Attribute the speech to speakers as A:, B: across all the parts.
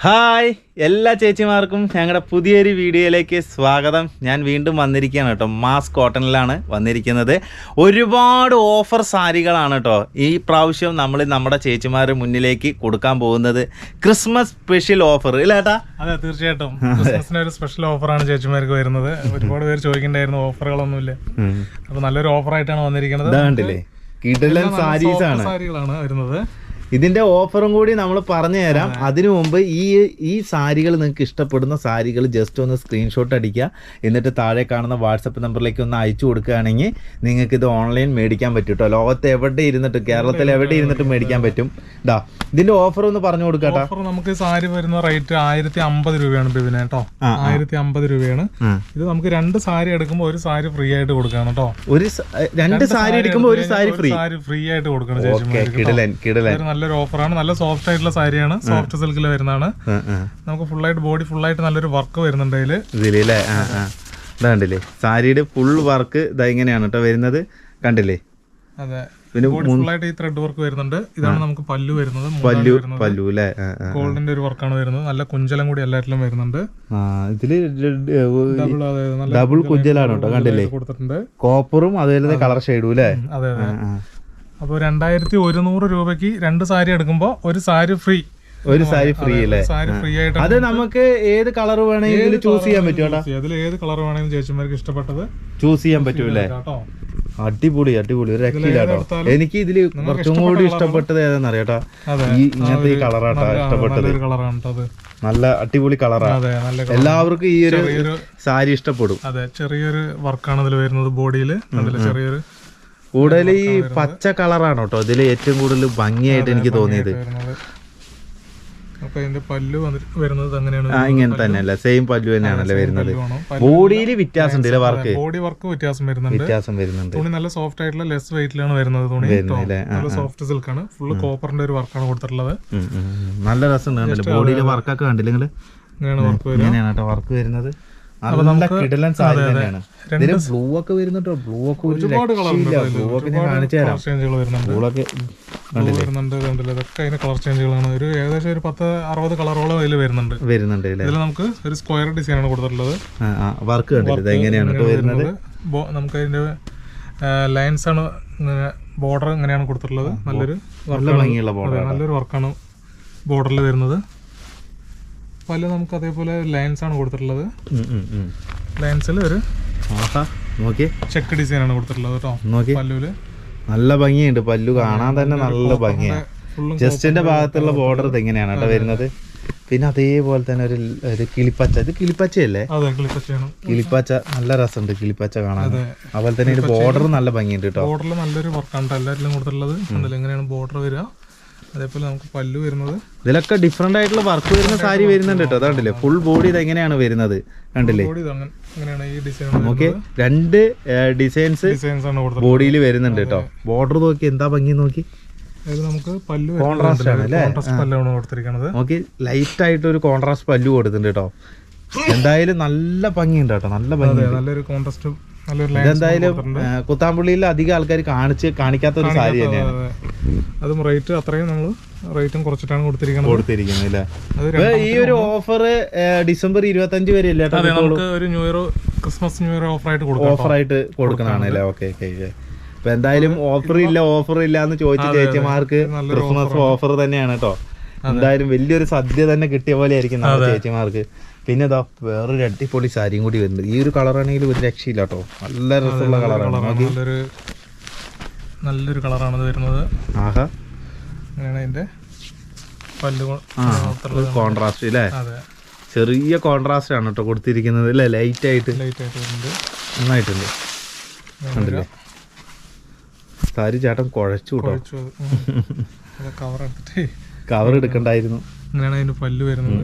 A: Hi എല്ലാ ചേച്ചിമാർക്കും ഞങ്ങളുടെ പുതിയൊരു വീഡിയോയിലേക്ക് സ്വാഗതം. ഞാൻ വീണ്ടും വന്നിരിക്കുകയാണ് കേട്ടോ. മാസ് കോട്ടണിലാണ് വന്നിരിക്കുന്നത്. ഒരുപാട് ഓഫർ സാരികളാണ് കേട്ടോ. ഈ പ്രാവശ്യം നമ്മൾ നമ്മുടെ ചേച്ചിമാരുടെ മുന്നിലേക്ക് കൊടുക്കാൻ പോകുന്നത് ക്രിസ്മസ് സ്പെഷ്യൽ ഓഫർ ഇല്ലേട്ടാ
B: അതെ തീർച്ചയായിട്ടും. ക്രിസ്മസിന് ഒരു സ്പെഷ്യൽ ഓഫറാണ് ചേച്ചിമാർക്ക് വരുന്നത്. ഒരുപാട് പേര് ചോദിക്കണ്ടായിരുന്നു ഓഫറുകളൊന്നുമില്ല അപ്പൊ നല്ലൊരു ഓഫറായിട്ടാണ് വന്നിരിക്കുന്നത്.
A: കിടലൻ
B: സാരികളാണ് വരുന്നത്.
A: ഇതിന്റെ ഓഫറും കൂടി നമ്മൾ പറഞ്ഞു തരാം. അതിനു മുമ്പ് ഈ ഈ സാരികൾ നിങ്ങൾക്ക് ഇഷ്ടപ്പെടുന്ന സാരികൾ ജസ്റ്റ് ഒന്ന് സ്ക്രീൻഷോട്ട് അടിക്കുക. എന്നിട്ട് താഴെ കാണുന്ന വാട്സപ്പ് നമ്പറിലേക്ക് ഒന്ന് അയച്ചു കൊടുക്കുകയാണെങ്കിൽ നിങ്ങൾക്ക് ഇത് ഓൺലൈൻ മേടിക്കാൻ പറ്റും കേട്ടോ ലോകത്ത് എവിടെ ഇരുന്നിട്ട് കേരളത്തിൽ എവിടെ ഇരുന്നിട്ട് മേടിക്കാൻ പറ്റും. ഇതാ ഇതിന്റെ ഓഫർ ഒന്ന് പറഞ്ഞു കൊടുക്കാട്ടോ
B: ഓഫർ നമുക്ക് സാരി വരുന്ന റേറ്റ് ആയിരത്തി അമ്പത് രൂപയാണ് ബിബിനെ കേട്ടോ ആയിരത്തി അമ്പത് രൂപയാണ്. ഇത് നമുക്ക് രണ്ട് സാരി എടുക്കുമ്പോൾ ഒരു സാരി ഫ്രീ ആയിട്ട് കൊടുക്കണം കേട്ടോ
A: ഒരു രണ്ട് സാരി എടുക്കുമ്പോൾ ഒരു സാരി ഫ്രീ
B: സാരി ഫ്രീ ആയിട്ട് കൊടുക്കണം നല്ല നല്ലൊരു ഓഫറാണ്. നല്ല സോഫ്റ്റ് ആയിട്ടുള്ള സാരിയാണ്. സോഫ്റ്റ് സിൽക്കിൽ വരുന്നതാണ്. നമുക്ക് ഫുൾ ആയിട്ട് ബോഡി ഫുൾ ആയിട്ട് നല്ലൊരു വർക്ക് വരുന്നുണ്ട്
A: ആ ആ. ഇതാണ്ടില്ലേ സാരിയുടെ ഫുൾ വർക്ക് ഇതാ ഇങ്ങനെയാണ് കേട്ടോ വരുന്നത്. കണ്ടില്ലേ?
B: അതെ.
A: പിന്നെ
B: ഫുൾ ആയിട്ട് ഈ ത്രെഡ് വർക്ക് വരുന്നുണ്ട്. ഇതാണ് നമുക്ക് പല്ലു വരുന്നത്.
A: പല്ലു പല്ലു അല്ലേ.
B: ഗോൾഡിന്റെ ഒരു വർക്കാണ് വരുന്നത്. നല്ല കുഞ്ചലം കൂടി എല്ലാറ്റിലും വരുന്നുണ്ട്.
A: ഇതിൽ
B: ഡബിൾ
A: കുഞ്ചലാണ് കേട്ടോ കണ്ടില്ലേ?
B: കൊടുത്തിട്ടുണ്ട്.
A: കോപ്പറും അതുപോലെ കളർ ഷെയ്ഡും അല്ലേ
B: അതെ അപ്പോൾ രണ്ടായിരത്തി ഒരുന്നൂറ് രൂപയ്ക്ക് രണ്ട് സാരി എടുക്കുമ്പോൾ ഒരു സാരി ഫ്രീ.
A: ഒരു സാരി ഫ്രീ അല്ലേ?
B: സാരി ഫ്രീ ആയിട്ട്
A: അത് നമുക്ക് ഏത് കളർ വേണമെങ്കിലും ചൂസ് ചെയ്യാൻ പറ്റും
B: അതിൽ ഏത് കളർ വേണമെങ്കിലും ചേച്ചിമാർക്ക് ഇഷ്ടപ്പെട്ടത്
A: ചൂസ് ചെയ്യാൻ
B: പറ്റൂലേ
A: അടിപൊളി അടിപൊളി. ഒരു രക്ഷയില്ല കേട്ടോ എനിക്ക് ഇതിൽ കുറച്ചും കൂടി ഇഷ്ടപ്പെട്ടത് ഏതാന്ന് അറിയാട്ടോ. ഈ ഇങ്ങനത്തെ ഈ കളറാട്ടോ ഇഷ്ടപ്പെട്ടത്. നല്ല അടിപൊളി
B: കളറാണ്.
A: എല്ലാവർക്കും ഈ ഒരു സാരി ഇഷ്ടപ്പെടും.
B: അതെ ചെറിയൊരു വർക്കാണ് ഇതിൽ വരുന്നത് ബോഡിയിൽ അതിൽ ചെറിയൊരു
A: കൂടുതൽ ഈ പച്ച കളറാണ് കേട്ടോ. ഇതിൽ ഏറ്റവും കൂടുതൽ ഭംഗിയായിട്ട് എനിക്ക് തോന്നിയത്.
B: പല്ലു വരുന്നത് അങ്ങനെയാണ്
A: ഇങ്ങനെ തന്നെയല്ല. സെയിം പല്ലു തന്നെയാണല്ലേ വരുന്നത്. ബോഡിയിൽ വ്യത്യാസം ഉണ്ട് വർക്ക്
B: ബോഡി വർക്ക് വ്യത്യാസം വരുന്നുണ്ട്.
A: വ്യത്യാസം വരുന്നുണ്ട്.
B: തുണി നല്ല സോഫ്റ്റ് ആയിട്ടുള്ള ലെസ് വെയിറ്റിലാണ് വരുന്നത് തുണി? നല്ല സോഫ്റ്റ് സിൽക്കാണ് ഫുള്ള് കോപ്പറിന്റെ ഒരു വർക്കാണ് കൊടുത്തിട്ടുള്ളത്.
A: നല്ല രസം ബോഡിയിലെ വർക്കൊക്കെ കണ്ടില്ലെങ്കിൽ
B: ഇങ്ങനെയാണ് വർക്ക് വരുന്നത്.
A: നല്ല കിടലൻ സാരി തന്നെയാണ്. ഇതിന് ബ്ലൂ ഒക്കെ വരുന്നുണ്ടോ? ബ്ലൂ ഒക്കെ ഒരു
B: ഒരുപാട്
A: ബ്ലൂ ഒക്കെ ഞാൻ കാണിച്ചു തരാം.
B: വരുന്നുണ്ട്.
A: ബ്ലൂ ഒക്കെ
B: വരുന്നുണ്ട് ഇതൊക്കെ അതിന്റെ കളർ ചേഞ്ചുകളാണ് ഒരു ഏകദേശം ഒരു പത്ത് അറുപത് കളറോളം അതിൽ വരുന്നുണ്ട്.
A: വരുന്നുണ്ട്
B: ഇതിൽ നമുക്ക് ഒരു സ്ക്വയർ ഡിസൈൻ ആണ് കൊടുത്തിട്ടുള്ളത്.
A: വർക്ക് ഇത് എങ്ങനെയാണ് വരുന്നത്?
B: നമുക്ക് അതിന്റെ ലൈൻസ് ആണ് ബോർഡർ ഇങ്ങനെയാണ് കൊടുത്തിട്ടുള്ളത്. നല്ലൊരു
A: നല്ല ഭംഗിയുള്ള ബോർഡർ
B: നല്ലൊരു വർക്കാണ് ബോർഡറിൽ വരുന്നത്. പല നമുക്ക് അതേപോലെ ലൈൻസ് ആണ് കൊടുത്തിട്ടുള്ളത്. ലൈൻസിൽ ഒരു ചെക്ക് ഡിസൈൻ ആണ് കൊടുത്തിട്ടുള്ളത് കേട്ടോ പല്ലുവിൽ
A: നല്ല ഭംഗിയുണ്ട് പല്ലു. കാണാൻ തന്നെ നല്ല ഭംഗിയാണ് ജസ്റ്റിന്റെ ഭാഗത്തുള്ള ബോർഡർ ഇത് എങ്ങനെയാണ് കേട്ടോ വരുന്നത്? പിന്നെ അതേപോലെ തന്നെ ഒരു ഒരു കിളിപ്പച്ച. ഇത് കിളിപ്പച്ചയല്ലേ? കിളിപ്പച്ച നല്ല രസമുണ്ട് കിളിപ്പച്ച കാണാൻ. അതുപോലെ തന്നെ ബോർഡർ നല്ല ഭംഗിയുണ്ട് കേട്ടോ
B: ബോർഡറിൽ നല്ലൊരു വർക്കാണ് ട്ടോ കൊടുത്തിട്ടുള്ളത്. എങ്ങനെയാണ് ബോർഡർ വരിക? അതേപോലെ നമുക്ക് പല്ലു വരുന്നത്.
A: ഇതിലൊക്കെ ഡിഫറെന്റ് ആയിട്ടുള്ള വർക്ക് വരുന്ന സാരി വരുന്നുണ്ട് കേട്ടോ അതാണ്ടല്ലേ ഫുൾ ബോഡി ഇത് എങ്ങനെയാണ് വരുന്നത്? കണ്ടില്ലേ? ഓക്കെ രണ്ട് ഡിസൈൻസ് ബോഡിയിൽ വരുന്നുണ്ട് കേട്ടോ ബോർഡർ നോക്കി എന്താ ഭംഗി നോക്കി?
B: നമുക്ക് പല്ലു
A: Contrast ആണ് അല്ലേ?
B: കോൺട്രാസ്റ്റ് പല്ലാണ് കൊടുത്തിരിക്കുന്നത്
A: ലൈറ്റ് ആയിട്ട് ഒരു കോൺട്രാസ്റ്റ് പല്ലു കൊടുത്തിട്ടുണ്ട് കേട്ടോ എന്തായാലും നല്ല ഭംഗിയുണ്ട് കേട്ടോ നല്ല ഭംഗി
B: നല്ലൊരു കോൺട്രാസ്റ്റ്
A: ഇതെന്തായാലും കുത്താമ്പുള്ളിയിൽ അധികം ആൾക്കാർ കാണിച്ച് കാണിക്കാത്ത ഒരു സാരി തന്നെയാണ്.
B: അതും. റേറ്റ് അത്രയും നമ്മൾ റേറ്റും കുറച്ചിട്ടാണ് കൊടുത്തിരിക്കുന്നത്
A: കൊടുത്തിരിക്കുന്നത് അല്ലേ? ഈ ഒരു ഓഫർ ഡിസംബർ ഇരുപത്തി അഞ്ച് വരെ അല്ലേ
B: അതെ നമുക്ക് ഒരു new year Christmas new year offer ആയിട്ട് കൊടുക്കാം
A: ഓഫർ ആയിട്ട് കൊടുക്കണാണല്ലേ അല്ലേ? ഓക്കെ ഓക്കെ ഇപ്പൊ എന്തായാലും ഓഫർ ഇല്ല ഓഫർ ഇല്ല എന്ന് ചോദിച്ച ചേച്ചിമാർക്ക് ക്രിസ്മസ് ഓഫർ തന്നെയാണ് കേട്ടോ എന്തായാലും വലിയൊരു സദ്യ തന്നെ കിട്ടിയ പോലെ ആയിരിക്കും നമ്മുടെ ചേച്ചിമാർക്ക്. പിന്നെ ഇതാ വേറൊരു അടിപൊളി സാരിയും കൂടി വരുന്നുണ്ട് ഈ ഒരു കളറാണെങ്കിൽ ഒരു രക്ഷയില്ല കേട്ടോ നല്ല രസമുള്ള കളറാണ്.
B: നല്ലൊരു നല്ലൊരു കളറാണ് വരുന്നത്.
A: ആഹാ.
B: അങ്ങനെയാണ് അതിന്റെ പല്ല്
A: കോൺട്രാസ്റ്റ് അല്ലേ ചെറിയ കോൺട്രാസ്റ്റ് ആണ് കേട്ടോ കൊടുത്തിരിക്കുന്നത്. അല്ലേ ലൈറ്റ് ആയിട്ട്.
B: ലൈറ്റ് ആയിട്ട്
A: നന്നായിട്ടുണ്ട്. കണ്ടില്ലേ? സാരി ചേട്ടൻ കുഴച്ചു
B: കവർ
A: എടുക്കണ്ടായിരുന്നു.
B: അങ്ങനെയാണ് അതിന്റെ പല്ല് വരുന്നത്.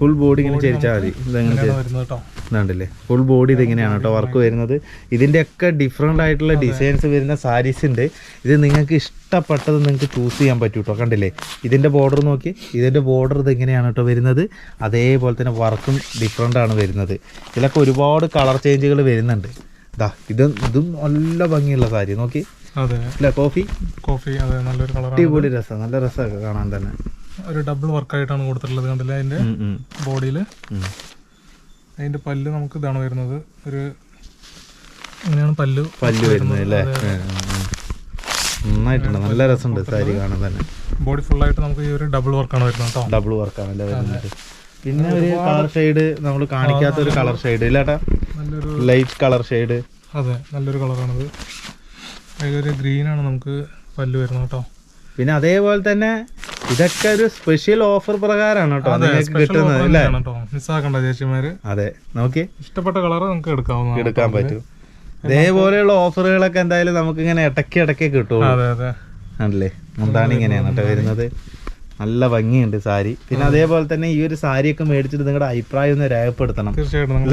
A: ഫുൾ ബോഡി ഇങ്ങനെ ചരിച്ചാൽ മതി. ഇതെങ്ങനെ ഫുൾ ബോഡി ഇതെങ്ങനെയാണ് കേട്ടോ. വർക്ക് വരുന്നത്. ഇതിന്റെയൊക്കെ ഡിഫറെന്റ് ആയിട്ടുള്ള ഡിസൈൻസ് വരുന്ന സാരീസ് ഉണ്ട്. ഇത് നിങ്ങൾക്ക് ഇഷ്ടപ്പെട്ടത് നിങ്ങൾക്ക് ചൂസ് ചെയ്യാൻ പറ്റും കേട്ടോ കണ്ടില്ലേ? ഇതിന്റെ ബോർഡർ നോക്കി. ഇതിന്റെ ബോർഡർ ഇത് എങ്ങനെയാണ് കേട്ടോ വരുന്നത്. അതേപോലെ തന്നെ വർക്കും ഡിഫറെന്റ് ആണ് വരുന്നത്. ഇതിലൊക്കെ ഒരുപാട് കളർ ചേഞ്ചുകൾ വരുന്നുണ്ട്. ഇതാ ഇത് ഇതും നല്ല ഭംഗിയുള്ള സാരി. നോക്കി.
B: അതെ.
A: അല്ലെ കോഫി?
B: കോഫി അതെ നല്ലൊരു കളർ
A: അടിപൊളി രസം. നല്ല രസമൊക്കെ കാണാൻ തന്നെ.
B: ഒരു ഡബിൾ വർക്കായിട്ടാണ് കൊടുത്തിട്ടുള്ളത് കണ്ടില്ല
A: ഉം,
B: ബോഡിയിൽ
A: അതിന്റെ
B: അതിന്റെ പല്ല് നമുക്ക് ഇതാണ് വരുന്നത്. ഒരു ഇങ്ങനെയാണ് പല്ല്
A: പല്ല് വരുന്നത്. അല്ലേ. നന്നായിട്ടുണ്ട്. നല്ല രസമുണ്ട് സാരി കാണാൻ തന്നെ.
B: ബോഡി ആയിട്ട് നമുക്ക് ഈ ഒരു ഡബിൾ വർക്കാണ് വരുന്നത് കേട്ടോ.
A: ഡബിൾ വർക്കാണ് അല്ലേ വരുന്നത്? പിന്നെ ഒരു കളർ ഷെയ്ഡ് നമ്മൾ കാണിക്കാത്ത ഒരു കളർ ഷെയ്ഡ് ഇല്ലാട്ടാ
B: നല്ലൊരു
A: ലൈറ്റ് കളർ ഷെയ്ഡ്
B: അതെ നല്ലൊരു കളറാണത് അതിലൊരു ഗ്രീനാണ് നമുക്ക് പല്ല് വരുന്നത് കേട്ടോ.
A: പിന്നെ അതേപോലെ തന്നെ ഇതൊക്കെ ഒരു സ്പെഷ്യൽ ഓഫർ പ്രകാരമാണ് കേട്ടോ നിങ്ങൾക്ക് കിട്ടുന്നത് അല്ലേ?
B: കേട്ടോ. മിസ്സാക്കണ്ട ചേച്ചിമാര്.
A: അതെ നോക്കി.
B: ഇഷ്ടപ്പെട്ട കളർ നമുക്ക് എടുക്കാവുന്നതാണ്
A: എടുക്കാൻ പറ്റും. ഇതേപോലെയുള്ള ഓഫറുകളൊക്കെ എന്തായാലും നമുക്ക് ഇങ്ങനെ ഇടയ്ക്ക് ഇടയ്ക്ക്
B: അതെ
A: ആണല്ലേ? എന്താണ് ഇങ്ങനെയാണ് കേട്ടോ വരുന്നത്. നല്ല ഭംഗിയുണ്ട് സാരി. പിന്നെ അതേപോലെ തന്നെ ഈ ഒരു സാരിയൊക്കെ മേടിച്ചിട്ട് നിങ്ങളുടെ അഭിപ്രായം ഒന്ന് രേഖപ്പെടുത്തണം.
B: തീർച്ചയായിട്ടും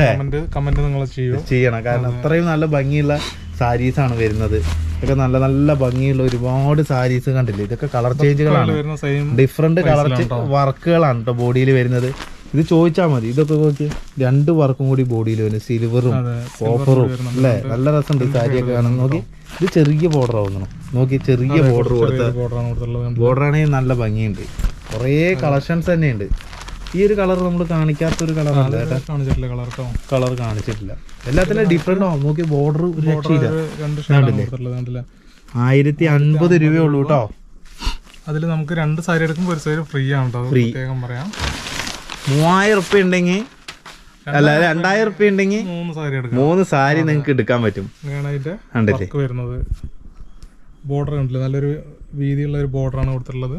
A: ചെയ്യണം. കാരണം അത്രയും നല്ല ഭംഗിയുള്ള സാരീസ് ആണ് വരുന്നത്. ഇതൊക്കെ നല്ല നല്ല ഭംഗിയുള്ള ഒരുപാട് സാരീസ് കണ്ടില്ലേ? ഇതൊക്കെ കളർ ചേഞ്ചുകളാണ് ഡിഫറെന്റ് കളർ വർക്കുകളാണ് കേട്ടോ ബോഡിയിൽ വരുന്നത്. ഇത് ചോദിച്ചാൽ മതി. ഇതൊക്കെ നോക്കി. രണ്ട് വർക്കും കൂടി ബോഡിയിൽ വരും സിൽവറും കോപ്പറും അല്ലേ? നല്ല രസമുണ്ട് സാരിയൊക്കെ കാണാൻ നോക്കി. ഇത് ചെറിയ ബോർഡർ ആവുന്നു. നോക്കി ചെറിയ ബോർഡർ കൊടുത്ത
B: ബോർഡറാണ്
A: ബോർഡർ ആണെങ്കിൽ നല്ല ഭംഗിയുണ്ട്. കുറേ കളക്ഷൻസ് തന്നെയുണ്ട്. ഈ ഒരു കളർ നമ്മൾ കാണിക്കാത്തൊരു ഒരു കേട്ടോ.
B: കാണിച്ചിട്ടില്ല കളർ
A: കളർ കാണിച്ചിട്ടില്ല. എല്ലാത്തിനും ഡിഫറെന്റ് ആവും. നോക്കി ബോർഡർ ഒരു രക്ഷയില്ല. ആയിരത്തി അൻപത് രൂപയുള്ളൂ കേട്ടോ.
B: അതിൽ നമുക്ക് രണ്ട് സാരി എടുക്കുമ്പോൾ ഒരു സാരി ഫ്രീ ആണ് കേട്ടോ. പ്രത്യേകം പറയാം.
A: മൂവായിരം ഉറുപ്പ്യ ഉണ്ടെങ്കിൽ അല്ല രണ്ടായിരം റുപ്യ ഉണ്ടെങ്കിൽ
B: മൂന്ന് സാരി എടുക്കാം.
A: മൂന്ന് സാരി നിങ്ങൾക്ക് എടുക്കാൻ പറ്റും.
B: അതിന്റെ വരുന്നത്. ബോർഡർ കണ്ടില്ലേ നല്ലൊരു വീതിയുള്ള ഒരു ബോർഡറാണ് കൊടുത്തിട്ടുള്ളത്.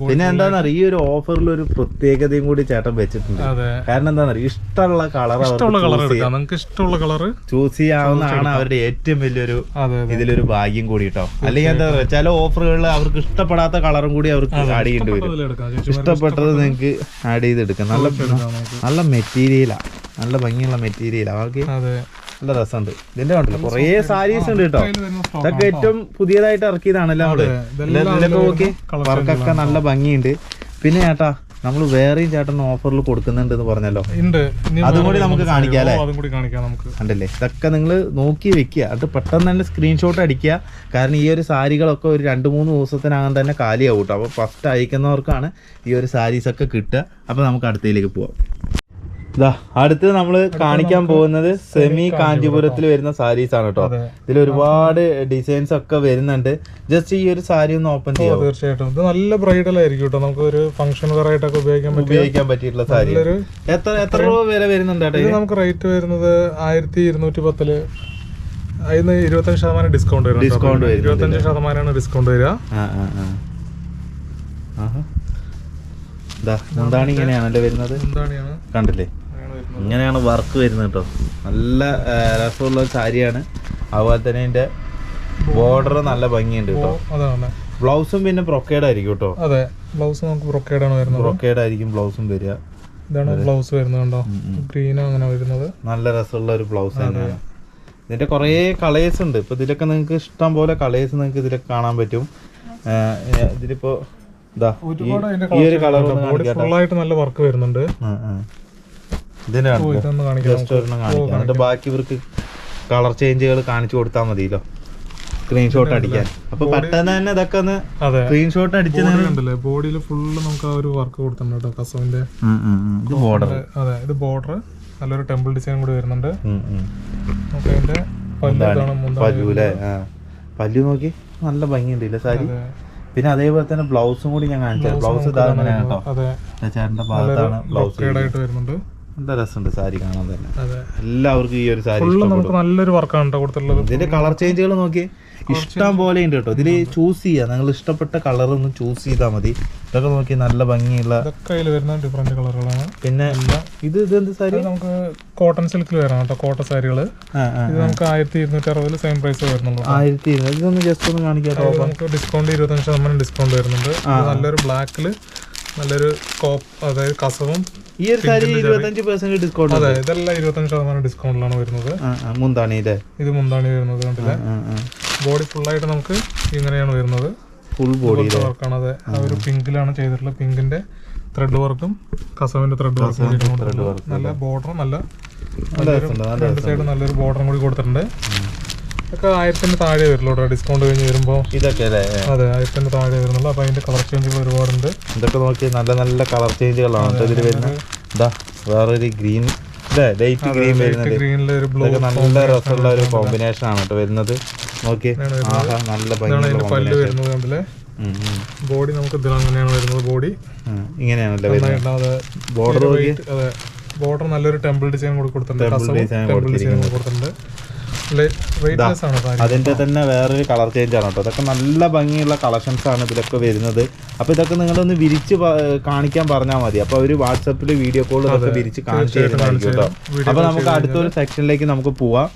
A: പിന്നെ എന്താണെന്നറിയ ഈ ഒരു ഓഫറിൽ ഒരു പ്രത്യേകതയും കൂടി ചേട്ടൻ വെച്ചിട്ടുണ്ട്. കാരണം എന്താണെന്നറിയ ഇഷ്ടമുള്ള കളർ
B: ഇഷ്ടമുള്ള കളർ ഇഷ്ടമുള്ള കളർ
A: ചൂസ് ചെയ്യാവുന്നതാണ് അവരുടെ ഏറ്റവും വലിയൊരു ഇതിലൊരു ഭാഗ്യം കൂടി കേട്ടോ അല്ലെങ്കിൽ എന്താ പറയുക ചില ഓഫറുകളിൽ അവർക്ക് ഇഷ്ടപ്പെടാത്ത കളറും കൂടി അവർക്ക് ആഡ് ചെയ്യേണ്ടി വരും. ഇഷ്ടപ്പെട്ടത് നിങ്ങൾക്ക് ആഡ് ചെയ്തെടുക്കാം. നല്ല നല്ല മെറ്റീരിയലാ നല്ല ഭംഗിയുള്ള മെറ്റീരിയലാ അവർക്ക് നല്ല രസമുണ്ട്. ഇതിന്റെ കണ്ടല്ലോ? കുറേ സാരീസ് ഉണ്ട് കേട്ടോ. ഇതൊക്കെ ഏറ്റവും പുതിയതായിട്ട് ഇറക്കിയതാണല്ലോ
B: നമ്മൾ?
A: ഇതിലൊക്കെ നോക്കി വർക്കൊക്കെ നല്ല ഭംഗിയുണ്ട്. പിന്നെ ചേട്ടാ നമ്മൾ വേറെയും ചേട്ടൻ ഓഫറിൽ കൊടുക്കുന്നുണ്ട് എന്ന് പറഞ്ഞല്ലോ അതും കൂടി നമുക്ക് കാണിക്കാം അല്ലേ? കണ്ടില്ലേ? ഇതൊക്കെ നിങ്ങൾ നോക്കി വെക്കുക. അത് പെട്ടെന്ന് തന്നെ സ്ക്രീൻഷോട്ട് അടിക്കുക. കാരണം ഈ ഒരു സാരികളൊക്കെ ഒരു രണ്ട് മൂന്ന് ദിവസത്തിനകം തന്നെ കാലിയാവും കേട്ടോ അപ്പോൾ ഫസ്റ്റ് അയക്കുന്നവർക്കാണ് ഈ ഒരു സാരീസ് ഒക്കെ കിട്ടുക. അപ്പോൾ നമുക്ക് അടുത്തയിലേക്ക് പോവാം. ഇതാ അടുത്ത് നമ്മൾ കാണിക്കാൻ പോകുന്നത് സെമി കാഞ്ചിപുരത്തിൽ വരുന്ന സാരീസ് ആണ് കേട്ടോ ഇതിൽ ഒരുപാട് ഡിസൈൻസ് ഒക്കെ വരുന്നുണ്ട്. ജസ്റ്റ് ഈ ഒരു സാരി ഒന്ന് ഓപ്പൺ ചെയ്യാം
B: തീർച്ചയായിട്ടും. ഇത് നല്ല ബ്രൈഡൽ ആയിരിക്കും കേട്ടോ നമുക്ക് ഒരു ഫംഗ്ഷൻ വെയർ ആയിട്ടൊക്കെ ഉപയോഗിക്കാൻ
A: ഉപയോഗിക്കാൻ പറ്റിയിട്ടുള്ള സാരി എത്ര എത്ര രൂപ വരെ വരുന്നുണ്ട്
B: ഇത്? നമുക്ക് റേറ്റ് വരുന്നത് ആയിരത്തി ഇരുന്നൂറ്റി പത്തിൽ അതിന് ഇരുപത്തഞ്ച് ശതമാനം ഡിസ്കൗണ്ട് വരും
A: ഡിസ്കൗണ്ട്
B: ഇരുപത്തഞ്ച് ശതമാനമാണ് ഡിസ്കൗണ്ട് വരിക.
A: മുന്താണി ഇങ്ങനെയാണല്ലേ വരുന്നത്?
B: എന്താണ്
A: കണ്ടില്ലേ? ഇങ്ങനെയാണ് വർക്ക് വരുന്നത് കേട്ടോ നല്ല രസമുള്ള സാരിയാണ്. അതുപോലെ തന്നെ ഇതിന്റെ ബോർഡർ നല്ല ഭംഗിയുണ്ട് കേട്ടോ ബ്ലൗസും പിന്നെ ബ്രൊക്കേഡ് ആയിരിക്കും കേട്ടോ
B: അതെ ബ്ലൗസ് നമുക്ക് ബ്രൊക്കേഡ് ആണ് വരുന്നത്.
A: ബ്രൊക്കേഡ് ആയിരിക്കും ബ്ലൗസും വരിക.
B: ഇതാണ് ബ്ലൗസ് വരുന്നത് കണ്ടോ? ഗ്രീൻ അങ്ങനെ വരുന്നത്.
A: നല്ല രസമുള്ള ഒരു ബ്ലൗസ് തന്നെയാണ്. ഇതിന്റെ കുറേ കളേഴ്സ് ഉണ്ട്. ഇപ്പൊ ഇതിലൊക്കെ നിങ്ങൾക്ക് ഇഷ്ടം പോലെ കളേഴ്സ് നിങ്ങൾക്ക് ഇതിലൊക്കെ കാണാൻ പറ്റും. ഇതിലിപ്പോ ഇതാ ഈ-
B: അതിന്റെ
A: ഒരു കളർ
B: ഫുള്ളായിട്ട് നല്ല വർക്ക് വരുന്നുണ്ട്.
A: എന്നിട്ട് ബാക്കി ഇവർക്ക് കളർ ചേഞ്ചുകൾ കാണിച്ചു കൊടുത്താൽ മതിയല്ലോ. സ്ക്രീൻഷോട്ട് അടിക്കാൻ. അപ്പൊ പെട്ടെന്ന് തന്നെ ഇതൊക്കെ ഒന്ന് സ്ക്രീൻഷോട്ട് അടിച്ച്
B: ബോഡിയിൽ ഫുള്ള് നമുക്ക് ആ ഒരു വർക്ക് കൊടുത്തിട്ടുണ്ട് കേട്ടോ കസവിന്റെ.
A: ബോർഡർ
B: അതെ ഇത് ബോർഡർ നല്ലൊരു ടെമ്പിൾ ഡിസൈൻ കൂടി വരുന്നുണ്ട്. നമുക്ക് അതിന്റെ പല്ല്
A: നോക്കി നല്ല ഭംഗിയുണ്ട് ഇല്ല സാരി? പിന്നെ അതേപോലെ തന്നെ ബ്ലൗസും കൂടി ഞാൻ കാണിച്ചു ബ്ലൗസ് ഇതാ കേട്ടോ. ചേട്ടന്റെ ഭാഗത്താണ് ബ്ലൗസ്
B: വരുന്നുണ്ട്.
A: നല്ല രസമുണ്ട് സാരി കാണാൻ തന്നെ. എല്ലാവർക്കും ഈ ഒരു സാരി
B: നമുക്ക് നല്ലൊരു വർക്കാണ് കൊടുത്തിട്ടുള്ളത്.
A: ഇതിന്റെ കളർ ചേഞ്ചുകൾ നോക്കി ഇഷ്ടം പോലെ ഉണ്ട് കേട്ടോ ഇതിൽ ചൂസ് ചെയ്യാം. നിങ്ങൾ ഇഷ്ടപ്പെട്ട കളർ ഒന്ന് ചൂസ് ചെയ്താൽ മതി. ഇതൊക്കെ നോക്കി നല്ല ഭംഗിയുള്ള
B: വരുന്ന ഡിഫറെന്റ് കളറുകളാണ്
A: പിന്നെ ഇത് ഇത് എന്ത് സാരി?
B: നമുക്ക് കോട്ടൺ സിൽക്കിൽ വരാം കേട്ടോ കോട്ടൺ സാരികൾ ഇത് നമുക്ക് ആയിരത്തി ഇരുന്നൂറ്റി അറുപതിൽ സെയിം പ്രൈസ് വരുന്നുള്ളൂ
A: ആയിരത്തി ഇരുന്നൂറ് ഇതൊന്ന് ജസ്റ്റ് ഒന്ന് കാണിക്കാം
B: നമുക്ക് ഡിസ്കൗണ്ട് ഇരുപത്തഞ്ച് ശതമാനം ഡിസ്കൗണ്ട് വരുന്നുണ്ട്. നല്ലൊരു ബ്ലാക്കിൽ നല്ലൊരു കോപ്പ് അതായത് കസവും
A: ഈ ഒരു സാരി ഇരുപത്തഞ്ച് പെർസെന്റ് ഡിസ്കൗണ്ട്
B: അതെ ഇതെല്ലാം ഇരുപത്തഞ്ച് ശതമാനം ഡിസ്കൗണ്ടിലാണ് വരുന്നത്.
A: മുന്താണി അല്ലേ
B: ഇത് മുന്താണി വരുന്നത് കണ്ടില്ലേ? ബോഡി ഫുള്ളായിട്ട് നമുക്ക് ഇങ്ങനെയാണ് വരുന്നത്.
A: ഫുൾ ബോഡി
B: വർക്കാണ് അതെ. ആ ഒരു പിങ്കിലാണ് ചെയ്തിട്ടുള്ളത് പിങ്കിന്റെ ത്രെഡ് വർക്കും കസവിന്റെ ത്രെഡ് വർക്കും നല്ല ബോർഡർ നല്ല സൈഡ് നല്ലൊരു ബോർഡറും കൂടി കൊടുത്തിട്ടുണ്ട്. ഒക്കെ ആയിരത്തിന് താഴെ വരുള്ളൂ ഡിസ്കൗണ്ട് കഴിഞ്ഞ് വരുമ്പോൾ
A: ഇതൊക്കെ അല്ലേ?
B: അതെ ആയിരത്തിന് താഴെ വരുന്നുള്ളൂ. അപ്പോൾ അതിന്റെ കളർ ചേഞ്ചുകൾ ഒരുപാടുണ്ട്.
A: ഇതൊക്കെ നോക്കി നല്ല നല്ല കളർ ചേഞ്ചുകളാണ് ഇതിൽ വരുന്നത് ഇതാ വേറൊരു ഗ്രീൻ ലൈറ്റ് ഗ്രീൻ വരുന്നുണ്ട് നല്ല രസമുള്ള ഒരു കോമ്പിനേഷൻ ആണ് കേട്ടോ വരുന്നത്. നോക്കി. നല്ല ഭംഗിയുള്ള
B: ബോഡി നമുക്ക് അങ്ങനെയാണ് വരുന്നത് ബോഡി
A: ഇങ്ങനെയാണല്ലേ ബോർഡർ
B: ബോർഡർ നല്ലൊരു ടെമ്പിൾ ഡിസൈൻ കൂടി കൊടുത്തിട്ടുണ്ട് ടെമ്പിൾ ഡിസൈൻ കൊടുത്തിട്ടുണ്ട്.
A: അതിന്റെ തന്നെ വേറൊരു കളർ ചേഞ്ച് ആണ്. കേട്ടോ ഇതൊക്കെ നല്ല ഭംഗിയുള്ള കളക്ഷൻസ് ആണ് ഇതിലൊക്കെ വരുന്നത്. അപ്പൊ ഇതൊക്കെ നിങ്ങളൊന്ന് വിരിച്ച് കാണിക്കാൻ പറഞ്ഞാൽ മതി. അപ്പൊ അവർ വാട്സപ്പിൽ വീഡിയോ കോൾ ഇതൊക്കെ വിരിച്ച് കാണിച്ചു തരുന്നതായിരിക്കും കേട്ടോ. അപ്പൊ നമുക്ക് അടുത്തൊരു സെക്ഷനിലേക്ക് നമുക്ക് പോവാം.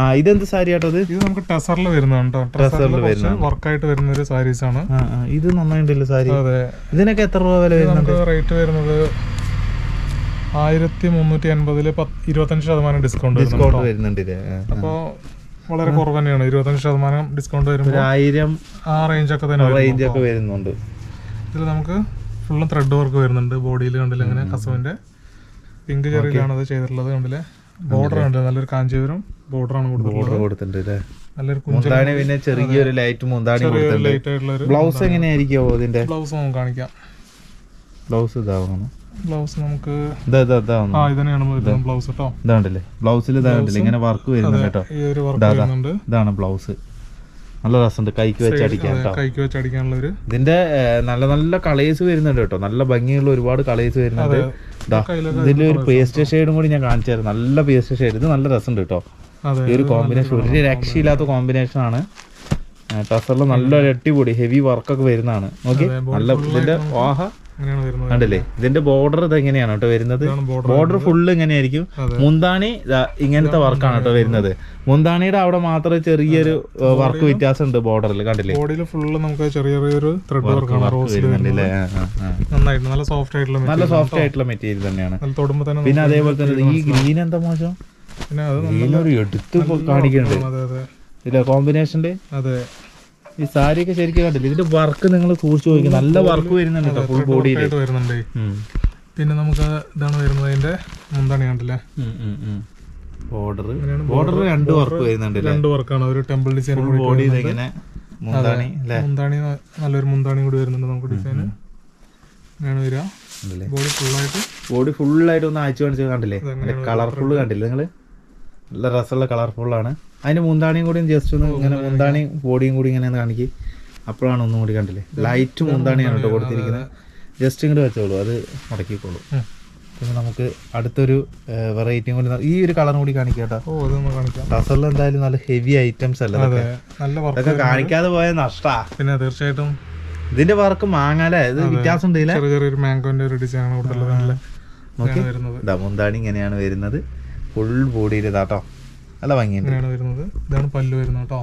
A: ആ ഇതെന്ത് സാരി ആട്ടോ ഇത്?
B: നമുക്ക് ടെസറിൽ വരുന്നതാണ് ടെസറിൽ വരുന്ന വർക്കായിട്ട് വരുന്ന ഒരു സാരീസ് ആണ്.
A: ഇത് നന്നായിട്ടുണ്ടല്ലോ സാരി
B: അതെ.
A: ഇതിനൊക്കെ എത്ര രൂപ വില
B: വരുന്നത് റേറ്റ് വരുന്നത് ആയിരത്തി മുന്നൂറ്റി എൺപതിൽ ഇരുപത്തഞ്ച് ശതമാനം ഡിസ്കൗണ്ട്
A: ഡിസ്കൗണ്ട് വരുന്നുണ്ട് ഇത്
B: അപ്പോൾ വളരെ കുറവ് തന്നെയാണ് ഇരുപത്തഞ്ച് ശതമാനം ഡിസ്കൗണ്ട് വരുമ്പോൾ
A: ആയിരം
B: ആ റേഞ്ച് ഒക്കെ തന്നെ
A: റേഞ്ച് ഒക്കെ വരുന്നുണ്ട്.
B: ഇതിൽ നമുക്ക് ഫുള്ളും ത്രെഡ് വർക്ക് വരുന്നുണ്ട്. ബോഡിയിൽ കണ്ടില്ല അങ്ങനെ കസവിന്റെ പിങ്ക് ചെറിയിലാണ് അത് ചെയ്തിട്ടുള്ളത് കണ്ടില്ലേ? ബോർഡർ ഉണ്ട്. നല്ലൊരു കാഞ്ചീപുരം ബോർഡർ ആണ്
A: കൊടുത്തിട്ടുണ്ട്
B: നല്ലൊരു
A: മുന്താണി പിന്നെ ചെറിയൊരു ലൈറ്റ് മുന്താണി കൊടുത്തിട്ടുണ്ട്. ബ്ലൗസ് എങ്ങനെയായിരിക്കും
B: ബ്ലൗസ് നമുക്ക് കാണിക്കാം.
A: ബ്ലൗസ് ഇതാവണം.
B: ബ്ലൗസ് നമുക്ക് ആ ഇതിനെയാണ് വരുന്നത് ബ്ലൗസ് കേട്ടോ
A: ഇതാണ്ടല്ലേ? ബ്ലൗസിൽ ഇതാണ്ടല്ലേ? ഇങ്ങനെ വർക്ക് വരുന്നുണ്ട് കേട്ടോ. ഇതാണ് ബ്ലൗസ്. നല്ല രസമുണ്ട് കൈക്ക് വെച്ച് അടിക്കാൻ
B: കൈക്ക് വെച്ച് അടിക്കാനുള്ള ഒരു
A: ഇതിന്റെ നല്ല നല്ല കളേഴ്സ് വരുന്നുണ്ട് കേട്ടോ. നല്ല ഭംഗിയുള്ള ഒരുപാട് കളേഴ്സ് വരുന്നുണ്ട്. ഇതാ ഇതിന്റെ ഒരു പേസ്റ്റ് ഷെയ്ഡും കൂടി ഞാൻ കാണിച്ചു തരാം. നല്ല പേസ്റ്റ് ഷെയ്ഡ്. ഇത് നല്ല രസമുണ്ട് കേട്ടോ. ഈ ഒരു കോമ്പിനേഷൻ ഒരു രക്ഷയില്ലാത്ത കോമ്പിനേഷൻ ആണ്. ടസറിൽ നല്ല അടിപൊളി ഹെവി വർക്കൊക്കെ വരുന്നതാണ്. നോക്കി. നല്ല ഇതിന്റെ വാഹ കണ്ടില്ലേ? ഇതിന്റെ ബോർഡർ ഇത് എങ്ങനെയാണ് കേട്ടോ വരുന്നത്? ബോർഡർ ഫുള്ള് എങ്ങനെയായിരിക്കും?
B: അതെ.
A: മുന്താണി ഇങ്ങനത്തെ വർക്കാണ് കേട്ടോ വരുന്നത്. മുന്താണിയുടെ അവിടെ മാത്രമേ ചെറിയൊരു വർക്ക് വ്യത്യാസം ഉണ്ട് ബോർഡറിൽ കണ്ടില്ലേ?
B: ബോഡിയിൽ ഫുള്ള് നമുക്ക് ചെറിയ ചെറിയൊരു ത്രെഡ് വർക്കാണ്. നന്നായിട്ട് നല്ല സോഫ്റ്റ് ആയിട്ടുള്ള
A: നല്ല
B: മെറ്റീരിയൽ
A: സോഫ്റ്റ് ആയിട്ടുള്ള മെറ്റീരിയൽ തന്നെയാണ്. പിന്നെ അതേപോലെ തന്നെ ഈ ഗ്രീൻ എന്താ മോശം? ഗ്രീൻ ഒരു എടുത്ത് കാണിക്കുന്നുണ്ട്. ഇല്ല കോമ്പിനേഷന്റെ
B: അതെ.
A: ഈ സാരിയൊക്കെ ശരിക്കും കണ്ടില്ല? ഇതിന്റെ വർക്ക് നിങ്ങൾ സൂക്ഷിച്ചു നോക്കി നല്ല വർക്ക് വരുന്നുണ്ട് കേട്ടോ ഫുൾ ബോഡിയിൽ
B: വരുന്നുണ്ട്. പിന്നെ നമുക്ക് ഇതാണ് വരുന്നത് അതിന്റെ മുന്തണി കണ്ടില്ലേ?
A: ബോർഡർ ബോർഡർ രണ്ട് വർക്ക് വരുന്നുണ്ട്
B: രണ്ട് വർക്കാണ് ഒരു ടെമ്പിൾ ഡിസൈൻ
A: ബോഡി ഇങ്ങനെ മുന്താണി
B: മുന്താണി നല്ലൊരു മുന്താണി കൂടി വരുന്നുണ്ട് നമുക്ക് ഡിസൈന് അങ്ങനെയാണ് വരിക. ബോഡി ഫുള്ളായിട്ട്
A: ബോഡി ഫുള്ളായിട്ട് ഒന്ന് അയച്ചു കാണിച്ചത് കണ്ടില്ലേ? കളർഫുള്ള് കണ്ടില്ലേ നിങ്ങൾ? നല്ല രസമുള്ള കളർഫുള്ളാണ്. അതിന് മുന്താണിയും കൂടി ജസ്റ്റ് ഒന്ന് ഇങ്ങനെ മുന്താണിയും ബോഡിയും കൂടി ഇങ്ങനെ കാണിക്കും. അപ്പോഴാണ് ഒന്നും കൂടി കണ്ടില്ലേ? ലൈറ്റ് മുന്താണിയാണ് കേട്ടോ കൊടുത്തിരിക്കുന്നത് ജസ്റ്റ് ഇങ്ങോട്ട് വെച്ചോളൂ അത് മുടക്കിക്കോളൂ. പിന്നെ നമുക്ക് അടുത്തൊരു വെറൈറ്റിയും കൂടി ഈ ഒരു കളറും കൂടി കാണിക്കാം കേട്ടോ.
B: കാണിക്കാം.
A: ടസറിൽ എന്തായാലും നല്ല ഹെവി ഐറ്റംസ് അല്ല ഇതൊക്കെ കാണിക്കാതെ പോയ നഷ്ടാ.
B: പിന്നെ തീർച്ചയായിട്ടും
A: ഇതിന്റെ വർക്ക് മാങ്ങാലേ ഇത് വ്യത്യാസം ഉണ്ട് ഇതിലെ?
B: ചെറിയ ചെറിയൊരു മാംഗോന്റെ ഒരു
A: ഡിസൈനാണ് മുന്താണി ഇങ്ങനെയാണ് വരുന്നത്. ഫുൾ ബോഡി ഇതാട്ടോ. നല്ല ഭംഗിയുണ്ട്.
B: വരുന്നത്. ഇതാണ് പല്ല് വരുന്നത് കേട്ടോ.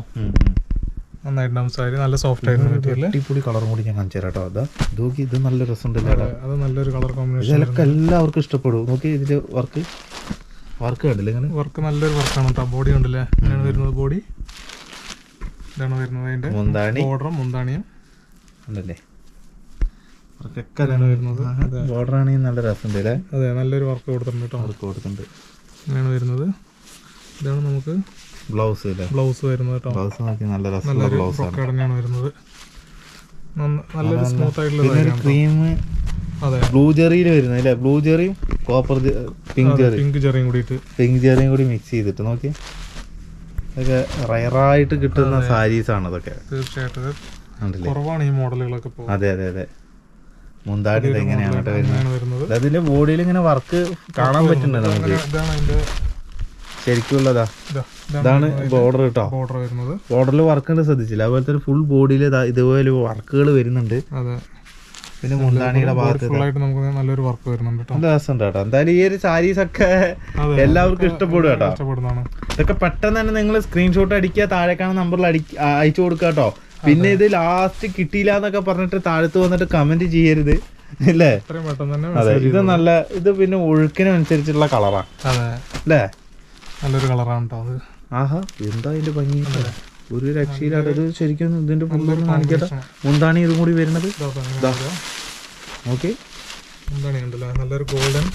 B: നന്നായിട്ടുണ്ടാവും സാരി. നല്ല സോഫ്റ്റ് ആയിരുന്നു
A: അടിപൊളി കളറും കൂടി ഞാൻ കാണിച്ചു തരാം കേട്ടോ അതാ ഇത് നോക്കി ഇത് നല്ല രസമുണ്ടല്ലോ
B: അത് നല്ലൊരു കളർ കോമ്പിനേഷൻ
A: ഇതിലൊക്കെ എല്ലാവർക്കും ഇഷ്ടപ്പെടും. നോക്കി ഇതിന്റെ വർക്ക് വർക്ക് കണ്ടില്ലേ ഇങ്ങനെ?
B: വർക്ക് നല്ലൊരു വർക്കാണ് കേട്ടോ. ബോഡി കണ്ടില്ലേ? ഇങ്ങനെയാണ് വരുന്നത് ബോഡി ഇതാണ് വരുന്നത് അതിന്റെ
A: മുന്താണി.
B: ബോർഡറും മുന്താണിയും.
A: ഉണ്ടല്ലേ? വർക്കൊക്കെ
B: വരുന്നത്.
A: ബോർഡറാണെങ്കിൽ നല്ല രസമുണ്ട് അല്ലേ?
B: അതെ നല്ലൊരു വർക്ക് കൊടുത്തിട്ടുണ്ട് കേട്ടോ.
A: വർക്ക് കൊടുക്കുന്നുണ്ട്
B: ഇങ്ങനെയാണ് വരുന്നത്. ഇതാണ് നമുക്ക്
A: ബ്ലൗസ്
B: ബ്ലൗസ് വരുന്നത് കേട്ടോ.
A: ബ്ലൗസ് നല്ല
B: നല്ലൊരു
A: ബ്ലൗസ്
B: തന്നെയാണ് വരുന്നത്. നല്ലൊരു സ്മൂത്ത് ആയിട്ടുള്ള
A: ക്രീം
B: അതെ.
A: ബ്ലൂ ജെറിയിൽ വരുന്നത് അല്ലേ? ബ്ലൂ ജെറിയും കോപ്പർ പിങ്ക് ജെറി.
B: പിങ്ക് ജെറിയും കൂടിയിട്ട്.
A: പിങ്ക് ജെറിയും കൂടി മിക്സ് ചെയ്തിട്ട് നോക്കി. ഇതൊക്കെ റയറായിട്ട് കിട്ടുന്ന സാരീസ് ആണ് ഇതൊക്കെ.
B: തീർച്ചയായിട്ടും. കുറവാണ് ഈ മോഡലുകളൊക്കെ
A: അതെ അതെ അതെ. മുന്താടി ഇതെങ്ങനെയാണ് വരുന്നത്? അതിന്റെ ബോഡിയിൽ ഇങ്ങനെ വർക്ക് കാണാൻ പറ്റുന്നുണ്ട് നമുക്ക്. ശരിക്കുള്ളതാ ഇതാണ് ബോർഡർ കേട്ടോ
B: ബോർഡർ വരുന്നത്.
A: ബോർഡറിൽ വർക്ക് ഉണ്ട് ശ്രദ്ധിച്ചില്ല. അതുപോലെ തന്നെ ഫുൾ ബോഡിയിൽ ഇതുപോലെ വർക്കുകൾ വരുന്നുണ്ട്.
B: അതെ.
A: പിന്നെ മുന്താണിയുടെ ഭാഗത്ത്
B: ഫുൾ ആയിട്ട് നമുക്ക് നല്ലൊരു വർക്ക് വരുന്നുണ്ട് കേട്ടോ.
A: നല്ല രസമുണ്ട് കേട്ടോ. എന്തായാലും ഈ ഒരു സാരീസ് ഒക്കെ എല്ലാവർക്കും ഇഷ്ടപ്പെടും കേട്ടോ.
B: ഇഷ്ടപ്പെടുന്നതാണ്.
A: ഇതൊക്കെ പെട്ടെന്ന് തന്നെ നിങ്ങൾ സ്ക്രീൻഷോട്ട് അടിക്കുക താഴെ കാണുന്ന നമ്പറിൽ അടി അയച്ചു കൊടുക്കുക കേട്ടോ. പിന്നെ ഇത് ലാസ്റ്റ് കിട്ടിയില്ല എന്നൊക്കെ പറഞ്ഞിട്ട് താഴത്ത് വന്നിട്ട് കമന്റ് ചെയ്യരുത്.
B: അല്ലേ?
A: അതെ ഇത് നല്ല ഇത് പിന്നെ ഒഴുക്കിനനുസരിച്ചുള്ള
B: കളറാണ്
A: അല്ലേ?
B: നല്ലൊരു കളറാണ് കേട്ടോ അത്.
A: ആഹാ എന്താ ഇതിന്റെ ഭംഗി? ഒരു രക്ഷയിലാണ് ഇത് ശരിക്കും ഇതിന്റെ ഫുള്ളൊന്ന് കാണിക്കട്ടെ? മുന്താണി ഇതും കൂടി വരുന്നത്? ഓക്കെ.
B: നല്ലൊരു ഗോൾഡൻ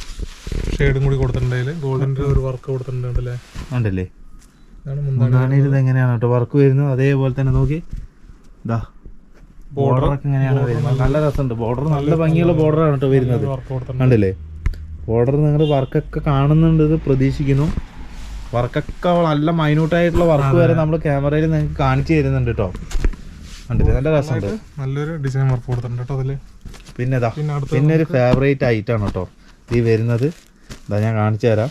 B: ഷെയ്ഡും കൂടി കൊടുത്തിട്ടുണ്ടെങ്കിൽ ഗോൾഡന്റെ ഒരു വർക്ക് കൊടുത്തിട്ടുണ്ടല്ലേ
A: ഉണ്ടല്ലേ?
B: മുന്താണി
A: മുന്താണിയിൽ ഇത് എങ്ങനെയാണ് കേട്ടോ വർക്ക് വരുന്നത്? അതേപോലെ തന്നെ നോക്കി. ഇതാ ബോർഡർ ഒക്കെ ഇങ്ങനെയാണ് വരുന്നത്? നല്ല രസമുണ്ട്. ബോർഡർ നല്ല ഭംഗിയുള്ള ബോർഡറാണ് കേട്ടോ വരുന്നത്. കണ്ടില്ലേ? ബോർഡർ നിങ്ങൾ വർക്കൊക്കെ കാണുന്നുണ്ട് പ്രതീക്ഷിക്കുന്നു. വർക്കൊക്കെ നല്ല മൈന്യൂട്ടായിട്ടുള്ള വർക്ക് വരെ നമ്മൾ ക്യാമറയിൽ നിങ്ങൾക്ക് കാണിച്ചു തരുന്നുണ്ട് കേട്ടോ കണ്ടില്ലേ? നല്ല രസമുണ്ട്.
B: നല്ലൊരു ഡിസൈൻ വർക്ക് കൊടുത്തിട്ടുണ്ട് കേട്ടോ അതിൽ.
A: പിന്നെ
B: പിന്നെ
A: ഒരു ഫേവറേറ്റ് ഐറ്റാണ് കേട്ടോ ഈ വരുന്നത്. ഇതാ ഞാൻ കാണിച്ചു തരാം.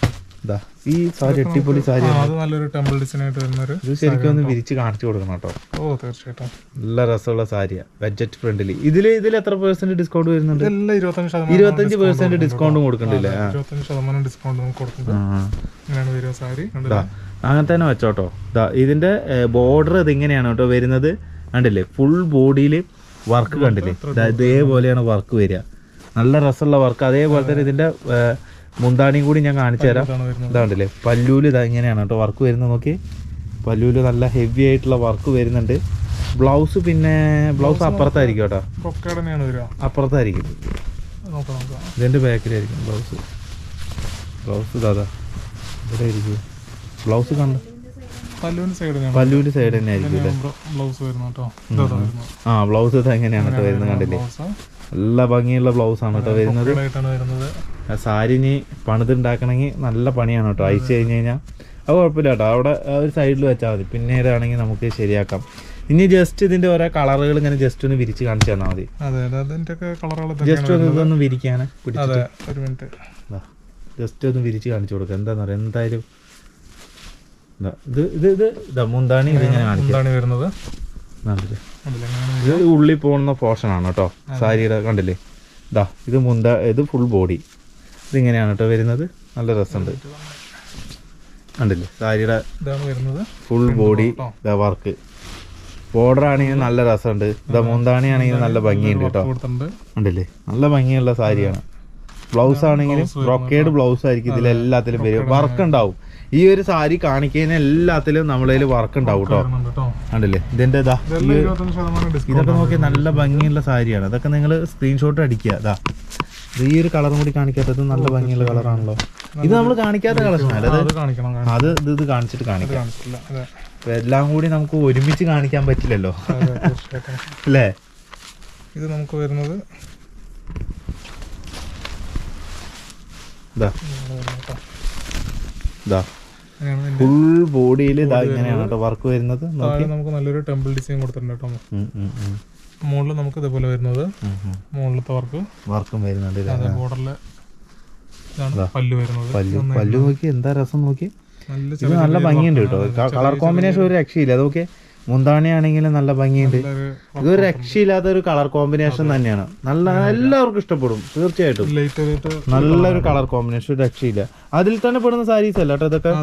A: ഈ സാരി അടിപൊളി സാരി
B: ആ, അത് നല്ലൊരു ടെമ്പിൾ ഡിസൈൻ ആയിട്ട് വരുന്ന
A: ഇത് ശരിക്കും ഒന്ന് വിരിച്ച് കാണിച്ചു കൊടുക്കണം കേട്ടോ.
B: ഓ തീർച്ചയായിട്ടും.
A: നല്ല രസമുള്ള സാരിയാ ബഡ്ജറ്റ് ഫ്രണ്ട്ലി ഇതിൽ ഇതിൽ എത്ര ഡിസ്കൗണ്ട് വരുന്നുണ്ട്?
B: ഇതെല്ലാം ഇരുപത്തഞ്ച് ശതമാനം
A: ഇരുപത്തഞ്ച് പെർസെന്റ് ഡിസ്കൗണ്ട് കൊടുക്കണ്ടില്ലേ ആ
B: ഇരുപത്തഞ്ച് ശതമാനം ഡിസ്കൗണ്ട് നമുക്ക് കൊടുക്കുന്നുണ്ട്. സാരി.
A: അങ്ങനെ തന്നെ വെച്ചോട്ടോ ഇതിന്റെ ബോർഡർ ഇതിങ്ങനെയാണ് കേട്ടോ വരുന്നത്. കണ്ടില്ലേ? ഫുൾ ബോഡിയിൽ വർക്ക് കണ്ടില്ലേ? ഇതേപോലെയാണ് വർക്ക് വരിക. നല്ല രസമുള്ള വർക്ക് അതേപോലെ തന്നെ ഇതിന്റെ മുന്താണിയും കൂടി ഞാൻ കാണിച്ചു തരാം. ഇതാണ്ടല്ലേ പല്ലൂൽ ഇതാ ഇങ്ങനെയാണ് കേട്ടോ. വർക്ക് വരുന്നത് നോക്കി. പല്ലൂൽ നല്ല ഹെവി ആയിട്ടുള്ള വർക്ക് വരുന്നുണ്ട്. ബ്ലൗസ് പിന്നെ ബ്ലൗസ് അപ്പുറത്തായിരിക്കും കേട്ടോ. അപ്പുറത്തായിരിക്കും. ഇതിന്റെ ബാക്കിലായിരിക്കും ബ്ലൗസ്. ബ്ലൗസ് ഇതാ ഇവിടെ ആയിരിക്കും ബ്ലൗസ് കണ്ട
B: പല്ലൂര് സൈഡ്
A: തന്നെ ആയിരിക്കും ആ ബ്ലൗസ് ഇത് എങ്ങനെയാണ് കേട്ടോ വരുന്നത് കണ്ടില്ലേ? നല്ല ഭംഗിയുള്ള ബ്ലൗസ് ആണ് കേട്ടോ വരുന്നത്.
B: വരുന്നത്.
A: സാരി ഇനി പണിതുണ്ടാക്കണമെങ്കിൽ നല്ല പണിയാണ് കേട്ടോ. അയച്ചു കഴിഞ്ഞ് കഴിഞ്ഞാൽ അത് കുഴപ്പമില്ല കേട്ടോ. അവിടെ ആ ഒരു സൈഡിൽ വെച്ചാൽ മതി. പിന്നീടാണെങ്കിൽ നമുക്ക് ശരിയാക്കാം. ഇനി ജസ്റ്റ് ഇതിന്റെ ഓരോ കളറുകൾ ഇങ്ങനെ ജസ്റ്റ് ഒന്ന് വിരിച്ച് കാണിച്ചു തന്നാൽ മതി. ജസ്റ്റ് ഒന്ന് ഇതൊന്ന് വിരിക്കാന് ജസ്റ്റ് ഒന്ന് വിരിച്ച് കാണിച്ചു കൊടുക്കുക എന്താന്ന് പറയാ എന്തായാലും ഇത് ഇത് ഇത്. ഇതാ മുന്താണി ഇതിങ്ങനെ കാണിക്കാം. ഇത് ഉള്ളിൽ പോകുന്ന പോർഷൻ ആണ് കേട്ടോ. സാരിയുടെ കണ്ടില്ലേ? ഇതാ ഇത് മുന്ത ഇത് ഫുൾ ബോഡി ഇതിങ്ങനെയാണ് കേട്ടോ വരുന്നത്. നല്ല രസമുണ്ട്. കണ്ടില്ലേ? സാരിയുടെ
B: വരുന്നത്.
A: ഫുൾ ബോഡി വർക്ക് ബോർഡർ ആണെങ്കിൽ നല്ല രസമുണ്ട്. ഇതാ മുന്താണി ആണെങ്കിൽ നല്ല ഭംഗിയുണ്ട് കേട്ടോ. കണ്ടില്ലേ? നല്ല ഭംഗിയുള്ള സാരിയാണ്. ബ്ലൗസ് ആണെങ്കിലും ബ്രൊക്കേഡ് ബ്ലൗസ് ആയിരിക്കും ഇതിലെല്ലാത്തിലും വരും. വർക്ക് ഉണ്ടാവും. ഈ ഒരു സാരി കാണിക്കുന്നതിന് എല്ലാത്തിലും നമ്മളതിൽ വർക്ക് ഉണ്ടാവും കേട്ടോ കണ്ടില്ലേ? ഇതിന്റെ ഇതാ? ഇതൊക്കെ നോക്കി നല്ല ഭംഗിയുള്ള സാരിയാണ്. അതൊക്കെ നിങ്ങൾ സ്ക്രീൻഷോട്ട് അടിക്കുക. ഇതാ. ഇത് ഈ ഒരു കളറും കൂടി കാണിക്കാത്തത് നല്ല ഭംഗിയുള്ള കളറാണല്ലോ ഇത് നമ്മൾ കാണിക്കാത്ത കളർ അത്
B: അത്
A: അത് ഇത് ഇത് കാണിച്ചിട്ട് കാണിക്കാം.
B: അതെ.
A: എല്ലാം കൂടി നമുക്ക് ഒരുമിച്ച് കാണിക്കാൻ പറ്റില്ലല്ലോ.
B: അതെ
A: അല്ലേ?
B: ഇത് നമുക്ക് വരുന്നത്
A: ഇതാ. ഇതാ ഫുൾ ബോഡിയിൽ ഇതാ ഇങ്ങനെയാണ് കേട്ടോ വർക്ക് വരുന്നത്.
B: നമുക്ക് നല്ലൊരു ടെമ്പിൾ ഡിസൈൻ കൊടുത്തിട്ടുണ്ട് കേട്ടോ. മുകളിൽ നമുക്ക് ഇതേപോലെ വരുന്നത്. മുകളിലത്തെ വർക്ക്
A: വർക്കും വരുന്നുണ്ട്
B: ഇതാണ് പല്ല് വരുന്നത്.
A: പല്ലു. നോക്കി. എന്താ രസം നോക്കി?
B: നല്ല
A: നല്ല ഭംഗിയുണ്ട് കേട്ടോ കളർ കോമ്പിനേഷൻ ഒരു രക്ഷയില്ല. അതൊക്കെ മുന്താണി ആണെങ്കിലും നല്ല ഭംഗിയുണ്ട്.
B: ഇത്
A: ഇതൊരു രക്ഷയില്ലാത്ത ഒരു കളർ കോമ്പിനേഷൻ തന്നെയാണ്. നല്ല എല്ലാവർക്കും ഇഷ്ടപ്പെടും തീർച്ചയായിട്ടും. നല്ലൊരു കളർ കോമ്പിനേഷൻ രക്ഷയില്ല. അതിൽ തന്നെ പെടുന്ന സാരീസ് അല്ല കേട്ടോ ഇതൊക്കെ?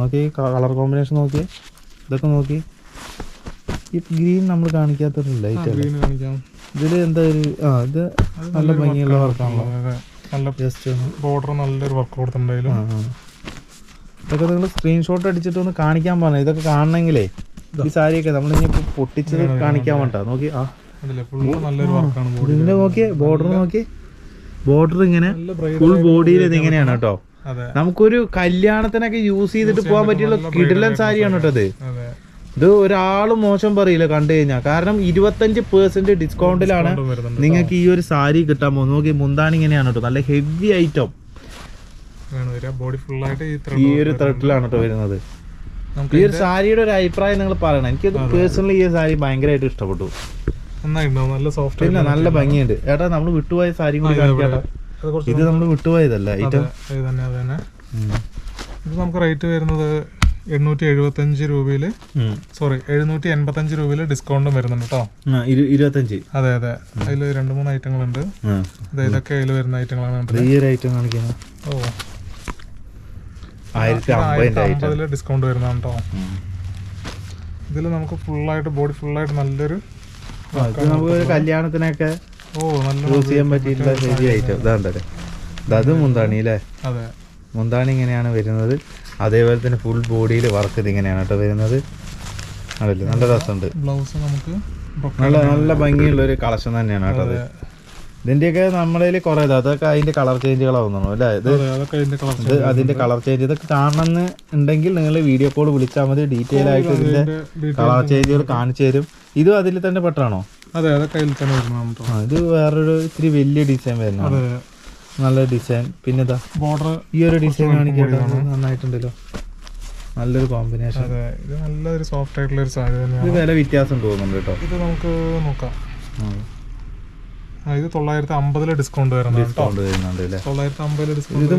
A: നോക്കി കളർ കോമ്പിനേഷൻ നോക്കി. ഇതൊക്കെ നോക്കി. ഈ ഗ്രീൻ നമ്മൾ കാണിക്കാത്തൊരു ലൈറ്റ് ഇതിൽ എന്താ ഒരു ആ ഇത് നല്ല ഭംഗിയുള്ള വർക്കാണല്ലോ
B: നല്ല
A: ജസ്റ്റ്
B: ബോർഡർ നല്ലൊരു വർക്ക് കൊടുത്തിട്ടുണ്ടായാലും.
A: ഇതൊക്കെ നിങ്ങൾ സ്ക്രീൻഷോട്ട് അടിച്ചിട്ട് ഒന്ന് കാണിക്കാൻ പറഞ്ഞു. ഇതൊക്കെ കാണണമെങ്കിലേ. ഈ സാരിയൊക്കെ നമ്മൾ ഇനി പൊട്ടിച്ചത് കാണിക്കാൻ വേണ്ട നോക്കി ആ. ഇതിന്റെ നോക്കിയേ ബോർഡർ നോക്കി. ബോർഡർ ഇങ്ങനെ ഫുൾ ബോഡിയിൽ ഇതിങ്ങനെയാണ് ഇങ്ങനെയാണ് കേട്ടോ. നമുക്കൊരു കല്യാണത്തിനൊക്കെ യൂസ് ചെയ്തിട്ട് പോകാൻ പറ്റിയുള്ള കിടിലൻ സാരിയാണ് കേട്ടോ ഇത്.
B: അതെ.
A: ഇത് ഒരാളും മോശം പറയില്ല കണ്ടു കഴിഞ്ഞാൽ കാരണം ഇരുപത്തഞ്ച് പെർസെന്റ് ഡിസ്കൗണ്ടിലാണ് നിങ്ങൾക്ക് ഈ ഒരു സാരി കിട്ടാൻ പോകുന്നത്. നോക്കി മുന്താണി ഇങ്ങനെയാണ് കേട്ടോ. നല്ല ഹെവി ഐറ്റം
B: ഈ
A: ഒരു ത്രെഡിലാണ് കേട്ടോ വരുന്നത്.
B: നമുക്ക്
A: ഈ ഒരു സാരിയുടെ ഒരു അഭിപ്രായം നിങ്ങൾ പറയണം. എനിക്ക് പേഴ്സണലി ഈ സാരി ഭയങ്കരമായിട്ട് ഇഷ്ടപ്പെട്ടു.
B: നന്നായിട്ടുണ്ടാവും നല്ല സോഫ്റ്റ്
A: പിന്നെ നല്ല ഭംഗിയുണ്ട്. ഏട്ടാ നമ്മൾ വിട്ടുപോയ സാരി കൂടി കാണിക്കാട്ടോ. ഇത് നമ്മൾ വിട്ടുപോയതല്ല ഐറ്റം
B: ഇത് നമുക്ക് റേറ്റ് വരുന്നത് എണ്ണൂറ്റി എഴുപത്തഞ്ച് രൂപയിൽ സോറി എഴുന്നൂറ്റി എൺപത്തഞ്ച് രൂപയിൽ ഡിസ്കൗണ്ടും വരുന്നുണ്ട് കേട്ടോ
A: ഇരുപത്തഞ്ച്.
B: അതെ അതെ. അതിൽ രണ്ട് മൂന്ന് ഐറ്റങ്ങളുണ്ട്
A: ഉണ്ട്
B: അതെ ഇതൊക്കെ അതിൽ വരുന്ന ഐറ്റങ്ങളാണ്
A: ഐറ്റം കാണിക്കുന്നത്
B: ഓ.
A: ആയിരത്തി
B: ഡിസ്കൗണ്ട് വരുന്നതാണ് കേട്ടോ ഇതിൽ നമുക്ക് ഫുള്ളായിട്ട് ബോഡി ഫുള്ളായിട്ട് നല്ലൊരു
A: നമുക്ക് കല്യാണത്തിനൊക്കെ
B: ഓ നല്ല
A: യൂസ് ചെയ്യാൻ പറ്റിയിട്ടുള്ള ഐറ്റം ഇതാണ്ടല്ലേ ഇത് മുന്താണി അല്ലേ?
B: അതെ.
A: മുന്താണി ഇങ്ങനെയാണ് വരുന്നത്. അതേപോലെ തന്നെ ഫുൾ ബോഡിയിൽ വർക്ക് ഇത് ഇങ്ങനെയാണ് കേട്ടോ വരുന്നത്. അതല്ലേ നല്ല രസമുണ്ട്.
B: ബ്ലൗസ് നമുക്ക്
A: നല്ല നല്ല ഭംഗിയുള്ള ഒരു കളക്ഷൻ തന്നെയാണ് കേട്ടോ അത്. ഇതിന്റെയൊക്കെ നമ്മുടെ കയ്യിൽ കുറെ അതൊക്കെ അതിന്റെ കളർ ചേഞ്ചുകളാവുന്നു അല്ലേ? ഇത്
B: അതെ അതിന്റെ കളർ
A: ഇത് അതിന്റെ കളർ ചേഞ്ച് ഇതൊക്കെ കാണണമെന്ന് ഉണ്ടെങ്കിൽ നിങ്ങൾ വീഡിയോ കോൾ വിളിച്ചാൽ മതി. ഡീറ്റെയിൽ ആയിട്ട് ഇതിന്റെ കളർ ചേഞ്ചുകൾ കാണിച്ചു തരും. ഇതും അതിൽ തന്നെ പെട്ടാണോ
B: അതെ അതൊക്കെ അതിൽ തന്നെ വരുന്നതാണ് കേട്ടോ
A: ആ ഇത് വേറൊരു ഇത്തിരി വലിയ ഡിസൈൻ വരുന്ന നല്ല ഡിസൈൻ പിന്നെ ഇതാ
B: ബോർഡർ
A: ഈ ഒരു ഡിസൈൻ കാണിക്കാൻ നന്നായിട്ടുണ്ടല്ലോ. നല്ലൊരു കോമ്പിനേഷൻ
B: അതെ ഇത് നല്ലൊരു സോഫ്റ്റ് ആയിട്ടുള്ള ഒരു സാധനം
A: ഇത് വില വ്യത്യാസം തോന്നുന്നുണ്ട് കേട്ടോ.
B: ഇത് നമുക്ക് നോക്കാം. ഇത് തൊള്ളായിരത്തി അമ്പതിൽ ഡിസ്കൗണ്ട് വരുന്നത്
A: ഡിസ്കൗണ്ട് വരുന്നുണ്ട് അല്ലേ?
B: തൊള്ളായിരത്തി അമ്പതിൽ ഡിസ്കൗണ്ട്
A: ഇത്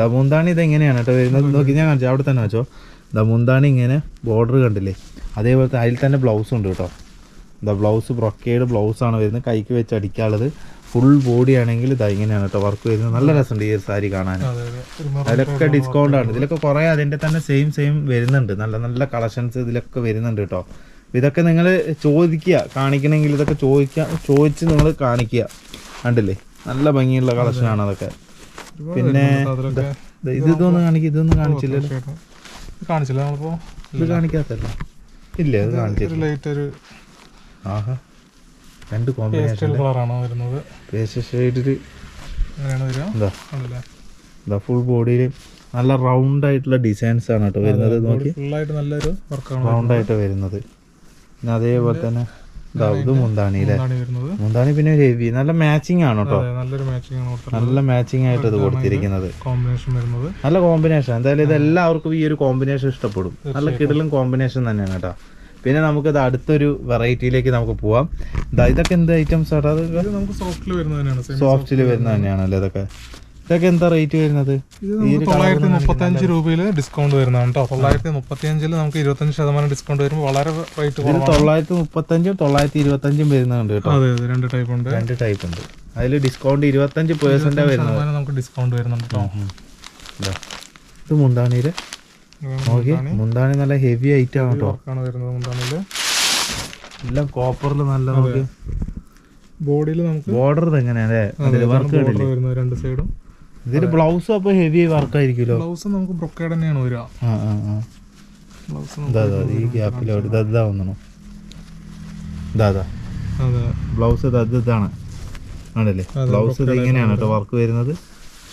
A: ദമുന്താണി എങ്ങനെയാണ് കേട്ടോ വരുന്നത്? നോക്കി ഞാൻ കാണിച്ചു അവിടെ തന്നെ വെച്ചോ. ദമുന്താണി ഇങ്ങനെ ബോർഡർ കണ്ടില്ലേ? അതേപോലെ അതിൽ തന്നെ ബ്ലൗസ് ഉണ്ട് കേട്ടോ. ദ ബ്ലൗസ് ബ്രൊക്കേഡ് ബ്ലൗസ് ആണ് വരുന്നത്. കൈക്ക് വെച്ച് അടിക്കാനുള്ളത്. ഫുൾ ബോഡി ആണെങ്കിൽ ഇതാ ഇങ്ങനെയാണ് കേട്ടോ വർക്ക് വരുന്നത്. നല്ല രസമുണ്ട് ഈ സാരി കാണാൻ. അതിലൊക്കെ ഡിസ്കൗണ്ട് ആണ്. ഇതിലൊക്കെ കുറേ അതിന്റെ തന്നെ സെയിം സെയിം വരുന്നുണ്ട്. നല്ല നല്ല കളക്ഷൻസ് ഇതിലൊക്കെ വരുന്നുണ്ട് കേട്ടോ. ഇതൊക്കെ നിങ്ങൾ ചോദിക്കുക കാണിക്കണമെങ്കിൽ ഇതൊക്കെ ചോദിക്കുക ചോദിച്ച് നിങ്ങൾ കാണിക്കുക. കണ്ടില്ലേ? നല്ല ഭംഗിയുള്ള കളക്ഷനാണ് അതൊക്കെ. പിന്നെ ഇത് ഇതൊന്നും കാണിക്കുക ഇതൊന്നും കാണിച്ചില്ലല്ലോ.
B: കാണിച്ചില്ല നമ്മളിപ്പോ?
A: ഇത് കാണിക്കാത്തല്ലോ. ഇല്ല ഇത് കാണിച്ചില്ല ആഹാ. രണ്ട് കോമ്പിനേഷൻ
B: കളറാണ് വരുന്നത്.
A: പേസ്റ്റ് ഷെയ്ഡിൽ എന്താ? ഫുൾ ബോഡിയിൽ നല്ല റൗണ്ട് ആയിട്ടുള്ള ഡിസൈൻസ് ആണ് കേട്ടോ വരുന്നത്. നോക്കി.
B: ഫുള്ളായിട്ട് നല്ലൊരു വർക്കാണ്
A: റൗണ്ട് ആയിട്ട് വരുന്നത്. അതേപോലെ തന്നെ ഇതാ മുന്താണി അല്ലേ മുന്താണി പിന്നെ ഹെവി നല്ല മാച്ചിങ് ആണ് കേട്ടോ
B: നല്ലൊരു മാച്ചിങ് ആണ്
A: നല്ല മാച്ചിങ് ആയിട്ട് ഇത് കൊടുത്തിരിക്കുന്നത്.
B: കോമ്പിനേഷൻ വരുന്നത്.
A: നല്ല കോമ്പിനേഷൻ എന്തായാലും ഇത് എല്ലാവർക്കും ഈ ഒരു കോമ്പിനേഷൻ ഇഷ്ടപ്പെടും. നല്ല കിടലും കോമ്പിനേഷൻ തന്നെയാണ് കേട്ടോ. പിന്നെ നമുക്ക് ഇത് അടുത്തൊരു വെറൈറ്റിയിലേക്ക് നമുക്ക് പോവാം. ഇതാ ഇതൊക്കെ എന്ത് ഐറ്റംസ് ആട്ടോ
B: സോഫ്റ്റിൽ വരുന്നത് തന്നെയാണ്.
A: സോഫ്റ്റിൽ വരുന്ന തന്നെയാണല്ലോ ഇതൊക്കെ? ഇതൊക്കെ എന്താ റേറ്റ് വരുന്നത്?
B: തൊള്ളായിരത്തി മുപ്പത്തി അഞ്ച് രൂപയിൽ ഡിസ്കൗണ്ട് വരുന്നതാണ് കേട്ടോ തൊള്ളായിരത്തി മുപ്പത്തി അഞ്ചിൽ നമുക്ക് ഇരുപത്തഞ്ച് ശതമാനം ഡിസ്കൗണ്ട് വരുമ്പോൾ വളരെ റേറ്റ്
A: തൊള്ളായിരത്തി തൊള്ളായിരത്തി മുപ്പത്തഞ്ചും തൊള്ളായിരത്തി ഇരുപത്തി അഞ്ചും വരുന്നുണ്ട് കേട്ടോ
B: അതെ അതെ. രണ്ട് ടൈപ്പ് ഉണ്ട്.
A: രണ്ട് ടൈപ്പ് ഉണ്ട്. അതിൽ ഡിസ്കൗണ്ട് ഇരുപത്തഞ്ച് പേഴ്സെന്റ് വരുന്നത്.
B: നമുക്ക് ഡിസ്കൗണ്ട് വരുന്നുണ്ട് കേട്ടോ
A: ഇത് മുന്താണിയിൽ നോക്കി മുന്താണി നല്ല ഹെവി ഐറ്റം ആണ് കേട്ടോ
B: ആണ് വരുന്നത് മുന്താണിയിൽ
A: എല്ലാം കോപ്പറിൽ നല്ല നോക്കി
B: ബോഡിയിൽ നമുക്ക്
A: ബോർഡർ എങ്ങനെയാ അല്ലേ? വർക്ക്
B: വരുന്നത് രണ്ട് സൈഡും
A: ഇതിൽ ബ്ലൗസ് അപ്പൊ ഹെവി വർക്ക് ആയിരിക്കുമല്ലോ
B: ബ്ലൗസ് നമുക്ക് ബ്രൊക്കേഡ് തന്നെയാണ് വരിക. ബ്ലൗസ്
A: ഈ ഗ്യാപ്പിലോട്ട് ഇതാ ദാ വന്നു
B: അതെ.
A: ബ്ലൗസ് ഇതാണ്. ആണല്ലേ ബ്ലൗസ് ഇത് ഇങ്ങനെയാണ് കേട്ടോ വർക്ക് വരുന്നത്.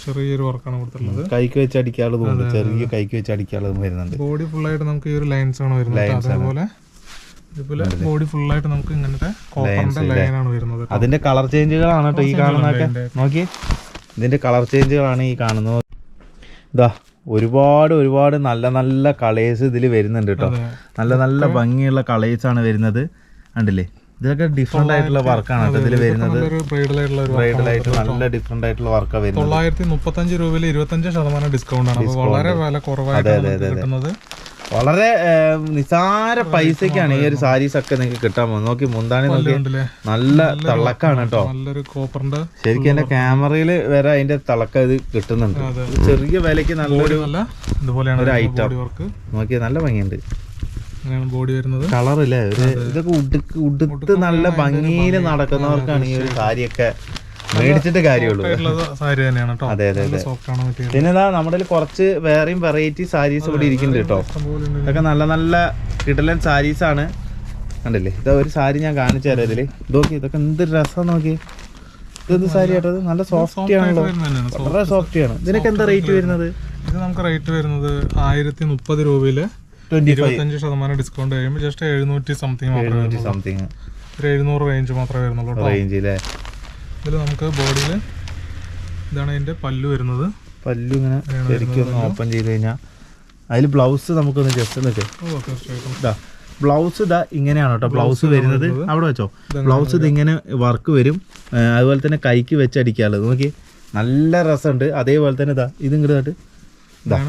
B: ചെറിയൊരു വർക്കാണ് കൊടുത്തിട്ടുള്ളത്.
A: കൈക്ക് വെച്ച് അടിക്കാനുള്ളതും തോന്നുന്നു ചെറിയ കൈക്ക് വെച്ച് അടിക്കാനുള്ളതും വരുന്നുണ്ട്.
B: ബോഡി ഫുൾ ആയിട്ട് നമുക്ക് ഈ ഒരു ലൈൻസ് ആണ് വരുന്നത്. അതേപോലെ ഇതുപോലെ ബോഡി ഫുൾ ആയിട്ട് നമുക്ക് ഇങ്ങനത്തെ കോപ്പറിന്റെ ലൈനാണ് വരുന്നത്
A: അതിന്റെ കളർ ചേഞ്ചുകളാണ് കേട്ടോ ഈ കാണുന്നൊക്കെ നോക്കി ഇതിന്റെ കളർ ചേഞ്ചുകളാണ് ഈ കാണുന്നത്. ഇതാ ഒരുപാട് ഒരുപാട് നല്ല നല്ല കളേഴ്സ് ഇതിൽ വരുന്നുണ്ട് കേട്ടോ നല്ല നല്ല ഭംഗിയുള്ള കളേഴ്സ് ആണ് വരുന്നത്. കണ്ടില്ലേ? ഇതൊക്കെ ഡിഫറെന്റ് ആയിട്ടുള്ള വർക്കാണ് കേട്ടോ ഇതിൽ വരുന്നത്.
B: ബ്രൈഡൽ
A: ആയിട്ട് നല്ല ഡിഫറെന്റ് ആയിട്ടുള്ള വർക്കാണ് വരുന്നത്.
B: തൊള്ളായിരത്തി മുപ്പത്തഞ്ച് രൂപയിൽ ഇരുപത്തഞ്ച് ശതമാനം ഡിസ്കൗണ്ട് ആണ്. വളരെ വില കുറവായിട്ട് കിട്ടുന്നത്.
A: വളരെ നിസാര പൈസക്കാണ് ഈ ഒരു സാരീസ് ഒക്കെ നിങ്ങൾക്ക് കിട്ടാൻ പോകുന്നത്. നോക്കി മുന്താണി നോക്കി നല്ല തിളക്കാണ് കേട്ടോ.
B: നല്ലൊരു കോപ്പറിന്റെ
A: ശരിക്കും എന്റെ ക്യാമറയിൽ വരെ അതിന്റെ തിളക്കം ഇത് കിട്ടുന്നുണ്ട്. ചെറിയ വിലക്ക് നല്ലൊരു
B: ബോഡി വർക്ക്
A: നോക്കിയാൽ നല്ല ഭംഗിയുണ്ട്.
B: ബോഡി വരുന്നത്.
A: കളർ ഇല്ലേ? ഒരു ഇതൊക്കെ ഉടുക്ക് ഉടുത്ത് നല്ല ഭംഗിയിൽ നടക്കുന്നവർക്കാണ് ഈ ഒരു സാരിയൊക്കെ മേടിച്ചിട്ട് കാര്യമുള്ളൂ.
B: സാരി തന്നെയാണ് കേട്ടോ
A: അതെ അതെ
B: മെറ്റീരിയൽ
A: പിന്നെ ഇതാ നമ്മുടെ കുറച്ച് വേറെയും വെറൈറ്റി സാരീസ് കൂടി ഇരിക്കുന്നുണ്ട് കേട്ടോ ഇതൊക്കെ നല്ല നല്ല കിടലൻ സാരീസ് ആണ്. കണ്ടില്ലേ? ഇതാ ഒരു സാരി ഞാൻ കാണിച്ചു തരാം ഇതിൽ. നോക്കി ഇതൊക്കെ എന്ത് രസം നോക്കി. ഇതെന്ത് സാരി ആട്ടത് നല്ല സോഫ്റ്റി ആണല്ലോ. വളരെ സോഫ്റ്റി ആണ്. ഇതിനൊക്കെ എന്താ റേറ്റ് വരുന്നത്?
B: ഇത് നമുക്ക് റേറ്റ് വരുന്നത് ആയിരത്തി മുപ്പത്
A: രൂപയിൽ
B: ഇരുപത്തഞ്ച് ശതമാനം ഡിസ്കൗണ്ട് കഴിയുമ്പോൾ ജസ്റ്റ് എഴുന്നൂറ്റി സംതിങ് മാത്രമേ
A: സംതിങ്
B: ഒരു എഴുന്നൂറ് റേഞ്ച് മാത്രമേ വരുന്നുള്ളൂ
A: റേഞ്ച്
B: ഇതിൽ നമുക്ക് ബോഡിയിൽ ഇതാണ് അതിന്റെ പല്ലു വരുന്നത്.
A: പല്ലു ഇങ്ങനെ ശരിക്കും ഒന്ന് ഓപ്പൺ ചെയ്ത് കഴിഞ്ഞാൽ അതിൽ ബ്ലൗസ് നമുക്കൊന്ന് ജസ്റ്റ്
B: ഒന്ന്
A: വെച്ചോ ബ്ലൗസ് ഇതാ ഇങ്ങനെയാണ് കേട്ടോ. ബ്ലൗസ് വരുന്നത് അവിടെ വെച്ചോ. ബ്ലൗസ് ഇത് ഇങ്ങനെ വർക്ക് വരും. അതുപോലെ തന്നെ കൈക്ക് വെച്ച് അടിക്കാനുള്ളത് നോക്കി നല്ല രസമുണ്ട്. അതേപോലെ തന്നെ ഇതാ ഇങ്ങോട്ട് ഇതാ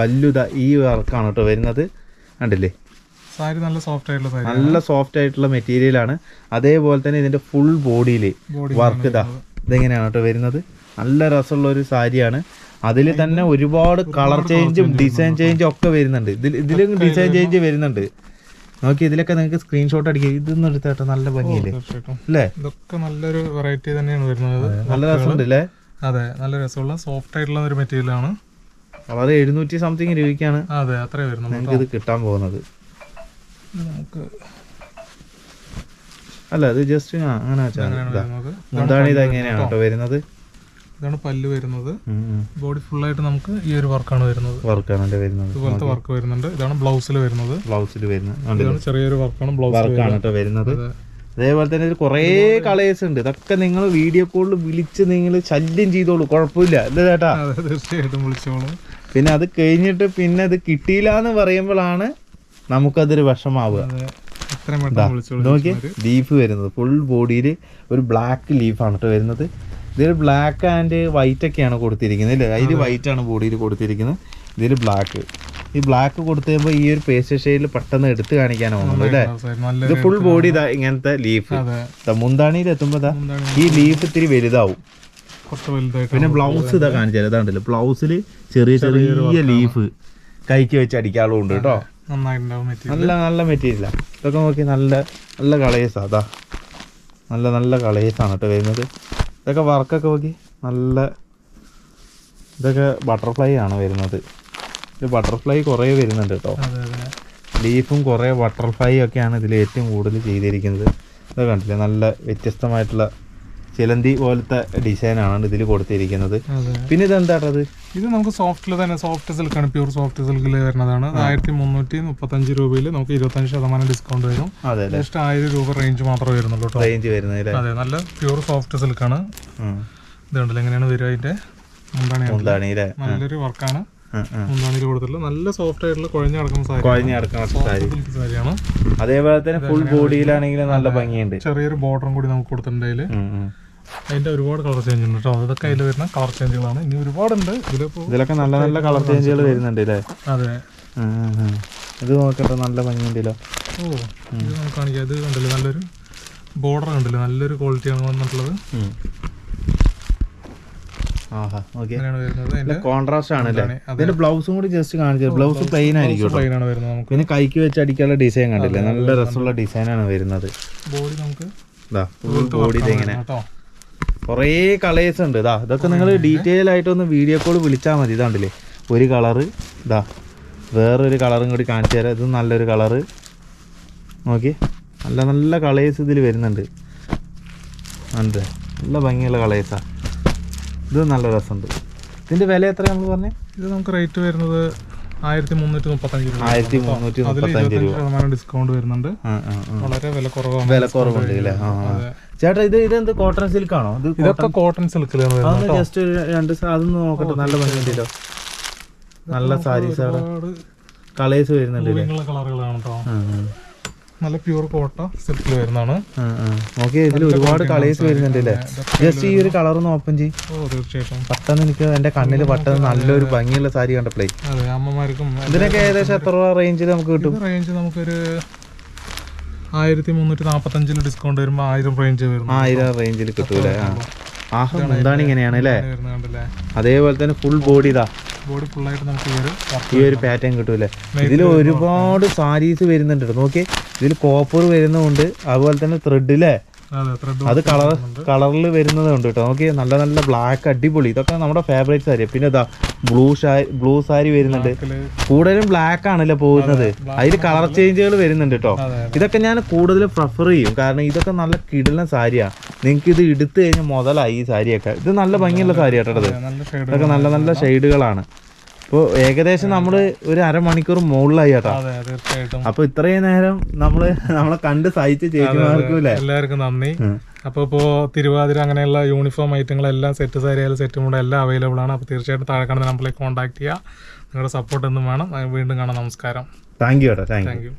B: പല്ലു
A: ഇതാ ഈ വർക്കാണ് കേട്ടോ വരുന്നത്. കണ്ടില്ലേ?
B: സാരി നല്ല സോഫ്റ്റ് ആയിട്ടുള്ള സാരി
A: നല്ല സോഫ്റ്റ് ആയിട്ടുള്ള മെറ്റീരിയൽ ആണ്. അതേപോലെ തന്നെ ഇതിന്റെ ഫുൾ ബോഡിയിൽ വർക്ക് ഇതാ. ഇതെങ്ങനെയാണ് കേട്ടോ വരുന്നത്? നല്ല രസമുള്ള ഒരു സാരിയാണ്. അതിൽ തന്നെ ഒരുപാട് കളർ ചേഞ്ചും ഡിസൈൻ ചേഞ്ചും ഒക്കെ വരുന്നുണ്ട്. ഇതിൽ ഇതിലും ഡിസൈൻ ചേഞ്ച് വരുന്നുണ്ട്. നോക്കി ഇതിലൊക്കെ നിങ്ങൾക്ക് സ്ക്രീൻഷോട്ട് അടിക്കുക ഇതൊന്നും എടുത്തേട്ടോ നല്ല ഭംഗിയില്ലേ? അല്ലേ?
B: ഇതൊക്കെ നല്ലൊരു വെറൈറ്റി തന്നെയാണ് വരുന്നത്.
A: നല്ല രസമുണ്ട് അല്ലേ?
B: അതെ നല്ല രസമുള്ള സോഫ്റ്റ് ആയിട്ടുള്ള ഒരു മെറ്റീരിയൽ ആണ്.
A: വളരെ എഴുന്നൂറ്റി സംതിങ് രൂപയ്ക്കാണ്
B: അതെ അത്രേ വരുന്നത്
A: നിങ്ങൾക്ക് ഇത് കിട്ടാൻ പോകുന്നത്.
B: നമുക്ക്
A: അല്ല അത് ജസ്റ്റ് അങ്ങനെ മുന്താണി ഇത്. എങ്ങനെയാണ് കേട്ടോ. വരുന്നത്?
B: ഇതാണ് പല്ല് വരുന്നത്. ബോഡി ഫുള്ളായിട്ട് നമുക്ക് ഈ ഒരു വർക്കാണ് വരുന്നത്.
A: വർക്കാണ് വരുന്നത്.
B: ഇതുപോലത്തെ വർക്ക് വരുന്നുണ്ട്. ഇതാണ് ബ്ലൗസിൽ വരുന്നത്.
A: ബ്ലൗസിൽ വരുന്നത്.
B: ഇതാണ് ചെറിയൊരു വർക്കാണ് ബ്ലൗസ്
A: വർക്കാണ് കേട്ടോ വരുന്നത്. അതേപോലെ തന്നെ ഇതിൽ കുറേ കളേഴ്സ് ഉണ്ട്. ഇതൊക്കെ നിങ്ങൾ വീഡിയോ കോളിൽ വിളിച്ച് നിങ്ങൾ ശല്യം ചെയ്തോളൂ. കുഴപ്പമില്ല. അല്ലേ ചേട്ടാ?
B: തീർച്ചയായിട്ടും വിളിച്ചോളൂ.
A: പിന്നെ അത് കഴിഞ്ഞിട്ട് പിന്നെ അത് കിട്ടിയില്ല എന്ന് പറയുമ്പോഴാണ് നമുക്കതൊരു വിഷമാവുക. നോക്കിയേ ലീഫ് വരുന്നത്. ഫുൾ ബോഡിയിൽ ഒരു ബ്ലാക്ക് ലീഫാണ് കേട്ടോ വരുന്നത്. ഇതിൽ ബ്ലാക്ക് ആൻഡ് വൈറ്റ് ഒക്കെയാണ് കൊടുത്തിരിക്കുന്നത് അല്ലേ? അതിൽ വൈറ്റ് ആണ് ബോഡിയിൽ കൊടുത്തിരിക്കുന്നത്. ഇതിൽ ബ്ലാക്ക് ഈ ബ്ലാക്ക് കൊടുത്തു കഴിയുമ്പോൾ ഈ ഒരു പേസ്റ്റ് ഷെയ്ഡിൽ പെട്ടെന്ന് എടുത്ത് കാണിക്കാനാണ് തോന്നുന്നത് അല്ലേ? ഇത് ഫുൾ ബോഡി ഇതാ ഇങ്ങനത്തെ ലീഫ് മുന്താണിയിൽ എത്തുമ്പോൾ ഈ ലീഫ് ഇത്തിരി വലുതാവും. പിന്നെ ബ്ലൗസ് ഇതാ കാണിച്ചാൽ ഇതാണ്ടല്ലോ ബ്ലൗസിൽ ചെറിയ ചെറിയ ലീഫ് കൈക്ക് വെച്ച് അടിക്കാളും ഉണ്ട് കേട്ടോ നല്ല നല്ല മെറ്റീരിയൽ ഇതൊക്കെ നോക്കി നല്ല നല്ല കളേഴ്സാ അതാ നല്ല നല്ല കളേഴ്സാണ് കേട്ടോ വരുന്നത്. ഇതൊക്കെ വർക്കൊക്കെ നോക്കി നല്ല ഇതൊക്കെ ബട്ടർഫ്ലൈ ആണ് വരുന്നത്. ഇത് ബട്ടർഫ്ലൈ കുറേ വരുന്നുണ്ട് കേട്ടോ ലീഫും കുറേ ബട്ടർഫ്ലൈ ഒക്കെയാണ് ഇതിൽ ഏറ്റവും കൂടുതൽ ചെയ്തിരിക്കുന്നത്. ഇതൊക്കെ കണ്ടില്ലേ? നല്ല വ്യത്യസ്തമായിട്ടുള്ള ചിലന്തി പോലത്തെ ഡിസൈനാണ് ഇതിൽ കൊടുത്തിരിക്കുന്നത്. പിന്നെ ഇത് ഇതെന്താട്ടത്
B: ഇത് നമുക്ക് സോഫ്റ്റിൽ തന്നെ സോഫ്റ്റ് സിൽക്കാണ് പ്യൂർ സോഫ്റ്റ് സിൽക്കിൽ വരുന്നതാണ്. ആയിരത്തി മുന്നൂറ്റി മുപ്പത്തഞ്ച് രൂപയിൽ നമുക്ക് ഇരുപത്തഞ്ച് ശതമാനം ഡിസ്കൗണ്ട് വരും. ജസ്റ്റ് ആയിരം രൂപ റേഞ്ച് മാത്രമേ വരുന്നുള്ളൂ
A: റേഞ്ച് വരുന്നത്
B: അതെ നല്ല പ്യൂർ സോഫ്റ്റ് സിൽക്കാണ് ഇതുണ്ടല്ലോ എങ്ങനെയാണ് വരിക അതിന്റെ മുന്താണി നല്ലൊരു വർക്കാണ് മുന്താണിയിൽ കൊടുത്തിട്ടുള്ളത് നല്ല സോഫ്റ്റ് ആയിട്ടുള്ള കുഴഞ്ഞു കിടക്കുന്ന സാരി.
A: കുഴഞ്ഞ് കിടക്കുന്ന സാരി.
B: സാരിയാണ്.
A: അതേപോലെ തന്നെ ഫുൾ ബോഡിയിലാണെങ്കിലും നല്ല ഭംഗിയുണ്ട്.
B: ചെറിയൊരു ബോർഡറും കൂടി നമുക്ക് കൊടുത്തിട്ടുണ്ട്. അതിന്റെ ഒരുപാട് കളർ ചേഞ്ച് ഉണ്ട് കേട്ടോ അതൊക്കെ അതിൽ വരുന്ന കളർ ചേഞ്ചുകളാണ് ഇനി ഒരുപാടുണ്ട്. ഇതിലിപ്പോ
A: ഇതിലൊക്കെ നല്ല നല്ല കളർ ചേഞ്ചുകൾ വരുന്നുണ്ട് അല്ലേ
B: അതെ.
A: ഇത് നോക്കട്ടെ നല്ല ഭംഗിയുണ്ടല്ലോ.
B: ഓ ഇത് നമുക്ക് കാണിക്കാം. ഇത് കണ്ടല്ലോ? നല്ലൊരു ബോർഡർ കണ്ടല്ലോ? നല്ലൊരു ക്വാളിറ്റിയാണ് വന്നിട്ടുള്ളത്
A: ഉം. ആഹാ ഓക്കെ
B: അങ്ങനെയാണ് വരുന്നത് അതിന്റെ
A: കോൺട്രാസ്റ്റ് ആണ് ഇതിന്റെ ബ്ലൗസും കൂടി ജസ്റ്റ് കാണിച്ചത് ബ്ലൗസ് പ്ലെയിൻ ആയിരിക്കും
B: പ്ലെയിൻ ആണ് വരുന്നത് നമുക്ക്.
A: പിന്നെ കൈക്ക് വെച്ച് അടിക്കാനുള്ള ഡിസൈൻ കണ്ടില്ലേ? നല്ല രസമുള്ള ഡിസൈനാണ് വരുന്നത്.
B: ബോഡി നമുക്ക്
A: ബോഡി
B: ഇതെങ്ങനെ
A: കുറേ കളേഴ്സ് ഉണ്ട്. ഇതാ ഇതൊക്കെ നിങ്ങൾ ഡീറ്റെയിൽ ആയിട്ടൊന്ന് വീഡിയോ കോൾ വിളിച്ചാൽ മതി. ഇതാണ്ടില്ലേ ഒരു കളറ് ഇതാ വേറൊരു കളറും കൂടി കാണിച്ചു തരാം. ഇത് നല്ലൊരു കളറ് നോക്കി. നല്ല നല്ല കളേഴ്സ് ഇതിൽ വരുന്നുണ്ട്. ഉണ്ട് നല്ല ഭംഗിയുള്ള കളേഴ്സാ ഇത് നല്ല രസമുണ്ട്. ഇതിന്റെ വില എത്ര നമ്മൾ പറഞ്ഞേ?
B: ഇത് നമുക്ക് റേറ്റ് വരുന്നത് ആയിരത്തി മുന്നൂറ്റി മുപ്പത്തഞ്ച് രൂപ.
A: ആയിരത്തി മുന്നൂറ്റി
B: അതിൽ
A: മുപ്പത്തഞ്ച്
B: ഇരുപത്തഞ്ച്
A: രൂപ.
B: ശതമാനം ഡിസ്കൗണ്ട് വരുന്നുണ്ട്. വളരെ വില കുറവാണ്.
A: വില കുറവുണ്ട് അല്ലേ. ചേട്ടാ ഇത് ഇതെന്ത് കോട്ടൺ സിൽക്ക് ആണോ? ഇത്
B: ഇതൊക്കെ കോട്ടൺ സിൽക്കിലാണ്
A: അതൊന്ന് ജസ്റ്റ് രണ്ട് അതൊന്നും നോക്കട്ടെ. നല്ല ഭംഗിയുണ്ടല്ലോ. നല്ല സാരീസ് കളേഴ്സ് വരുന്നുണ്ട്
B: കളറുകളാണ് കേട്ടോ. നല്ല പ്യൂർ കോട്ട സിൽക്കിൽ വരുന്നതാണ്.
A: ആ. ഇതിൽ ഒരുപാട് കളേഴ്സ് വരുന്നുണ്ട് അല്ലേ? ജസ്റ്റ് ഈ ഒരു കളർ ഒന്ന് ഓപ്പൺ ചെയ്യും.
B: ഓ തീർച്ചയായിട്ടും.
A: പെട്ടെന്ന് എനിക്ക് എന്റെ കണ്ണിൽ പെട്ടെന്ന് നല്ലൊരു ഭംഗിയുള്ള സാരി കണ്ടപ്പോഴേ.
B: അതെ അമ്മമാർക്കും
A: ഇതിനൊക്കെ ഏകദേശം എത്ര രൂപ റേഞ്ചിൽ നമുക്ക് കിട്ടും?
B: റേഞ്ച് നമുക്കൊരു ആയിരത്തി മുന്നൂറ്റി നാപ്പത്തഞ്ചിൽ ഡിസ്കൗണ്ട് വരുമ്പോൾ ആയിരം റേഞ്ച് വരും
A: ആയിരം റേഞ്ചിൽ കിട്ടൂലേ? ആഹ് എന്താണ് ഇങ്ങനെയാണ് അല്ലേ? അതേപോലെ തന്നെ ഫുൾ ബോഡി ഇതാ.
B: ബോഡി ഫുള്ളായിട്ട് നമുക്ക് ഈ ഒരു
A: പാറ്റേൺ കിട്ടൂലേ ഇതിൽ ഒരുപാട് സാരീസ് വരുന്നുണ്ട് നോക്കി ഇതിൽ കോപ്പർ വരുന്നുണ്ട് അതുപോലെ തന്നെ ത്രെഡ് അല്ലേ
B: അതെ
A: കളർ കളറിൽ വരുന്നത് ഉണ്ട് കേട്ടോ. നോക്കി നല്ല നല്ല ബ്ലാക്ക് അടിപൊളി. ഇതൊക്കെ നമ്മുടെ ഫേവറേറ്റ് സാരി പിന്നെ ഇതാ ബ്ലൂ സാരി ബ്ലൂ സാരി വരുന്നുണ്ട്. കൂടുതലും ബ്ലാക്ക് ആണല്ലോ പോകുന്നത്. അതിൽ കളർ ചേഞ്ചുകൾ വരുന്നുണ്ട് കേട്ടോ. ഇതൊക്കെ ഞാൻ കൂടുതൽ പ്രിഫർ ചെയ്യും. കാരണം ഇതൊക്കെ നല്ല കിടലൻ സാരിയാണ് നിങ്ങൾക്ക് ഇത് എടുത്തു കഴിഞ്ഞാൽ മുതലായി ഈ സാരിയൊക്കെ. ഇത് നല്ല ഭംഗിയുള്ള സാരി കേട്ടോ ഇതൊക്കെ നല്ല നല്ല ഷെയ്ഡുകളാണ് ഇപ്പോൾ ഏകദേശം നമ്മൾ ഒരു അരമണിക്കൂർ മുകളിലായി കേട്ടോ.
B: തീർച്ചയായിട്ടും.
A: അപ്പൊ ഇത്രയും നേരം നമ്മൾ നമ്മളെ കണ്ട് സഹിച്ച് ചേച്ചിമാർക്കും
B: എല്ലാവർക്കും നന്ദി.
A: അപ്പൊ
B: അപ്പോൾ ഇപ്പോൾ തിരുവാതിര അങ്ങനെയുള്ള യൂണിഫോം ഐറ്റങ്ങളെല്ലാം സെറ്റ് സാരിയായാലും സെറ്റ് മൂഡ് എല്ലാം അവൈലബിൾ ആണ്. അപ്പോൾ തീർച്ചയായിട്ടും താഴെ കാണുന്ന നമ്പറിലേക്ക് കോൺടാക്ട് ചെയ്യുക നിങ്ങളുടെ സപ്പോർട്ട് എന്നും വേണം. വീണ്ടും കാണാം. നമസ്കാരം.
A: താങ്ക് യു കേട്ടോ താങ്ക് യു
B: താങ്ക് യു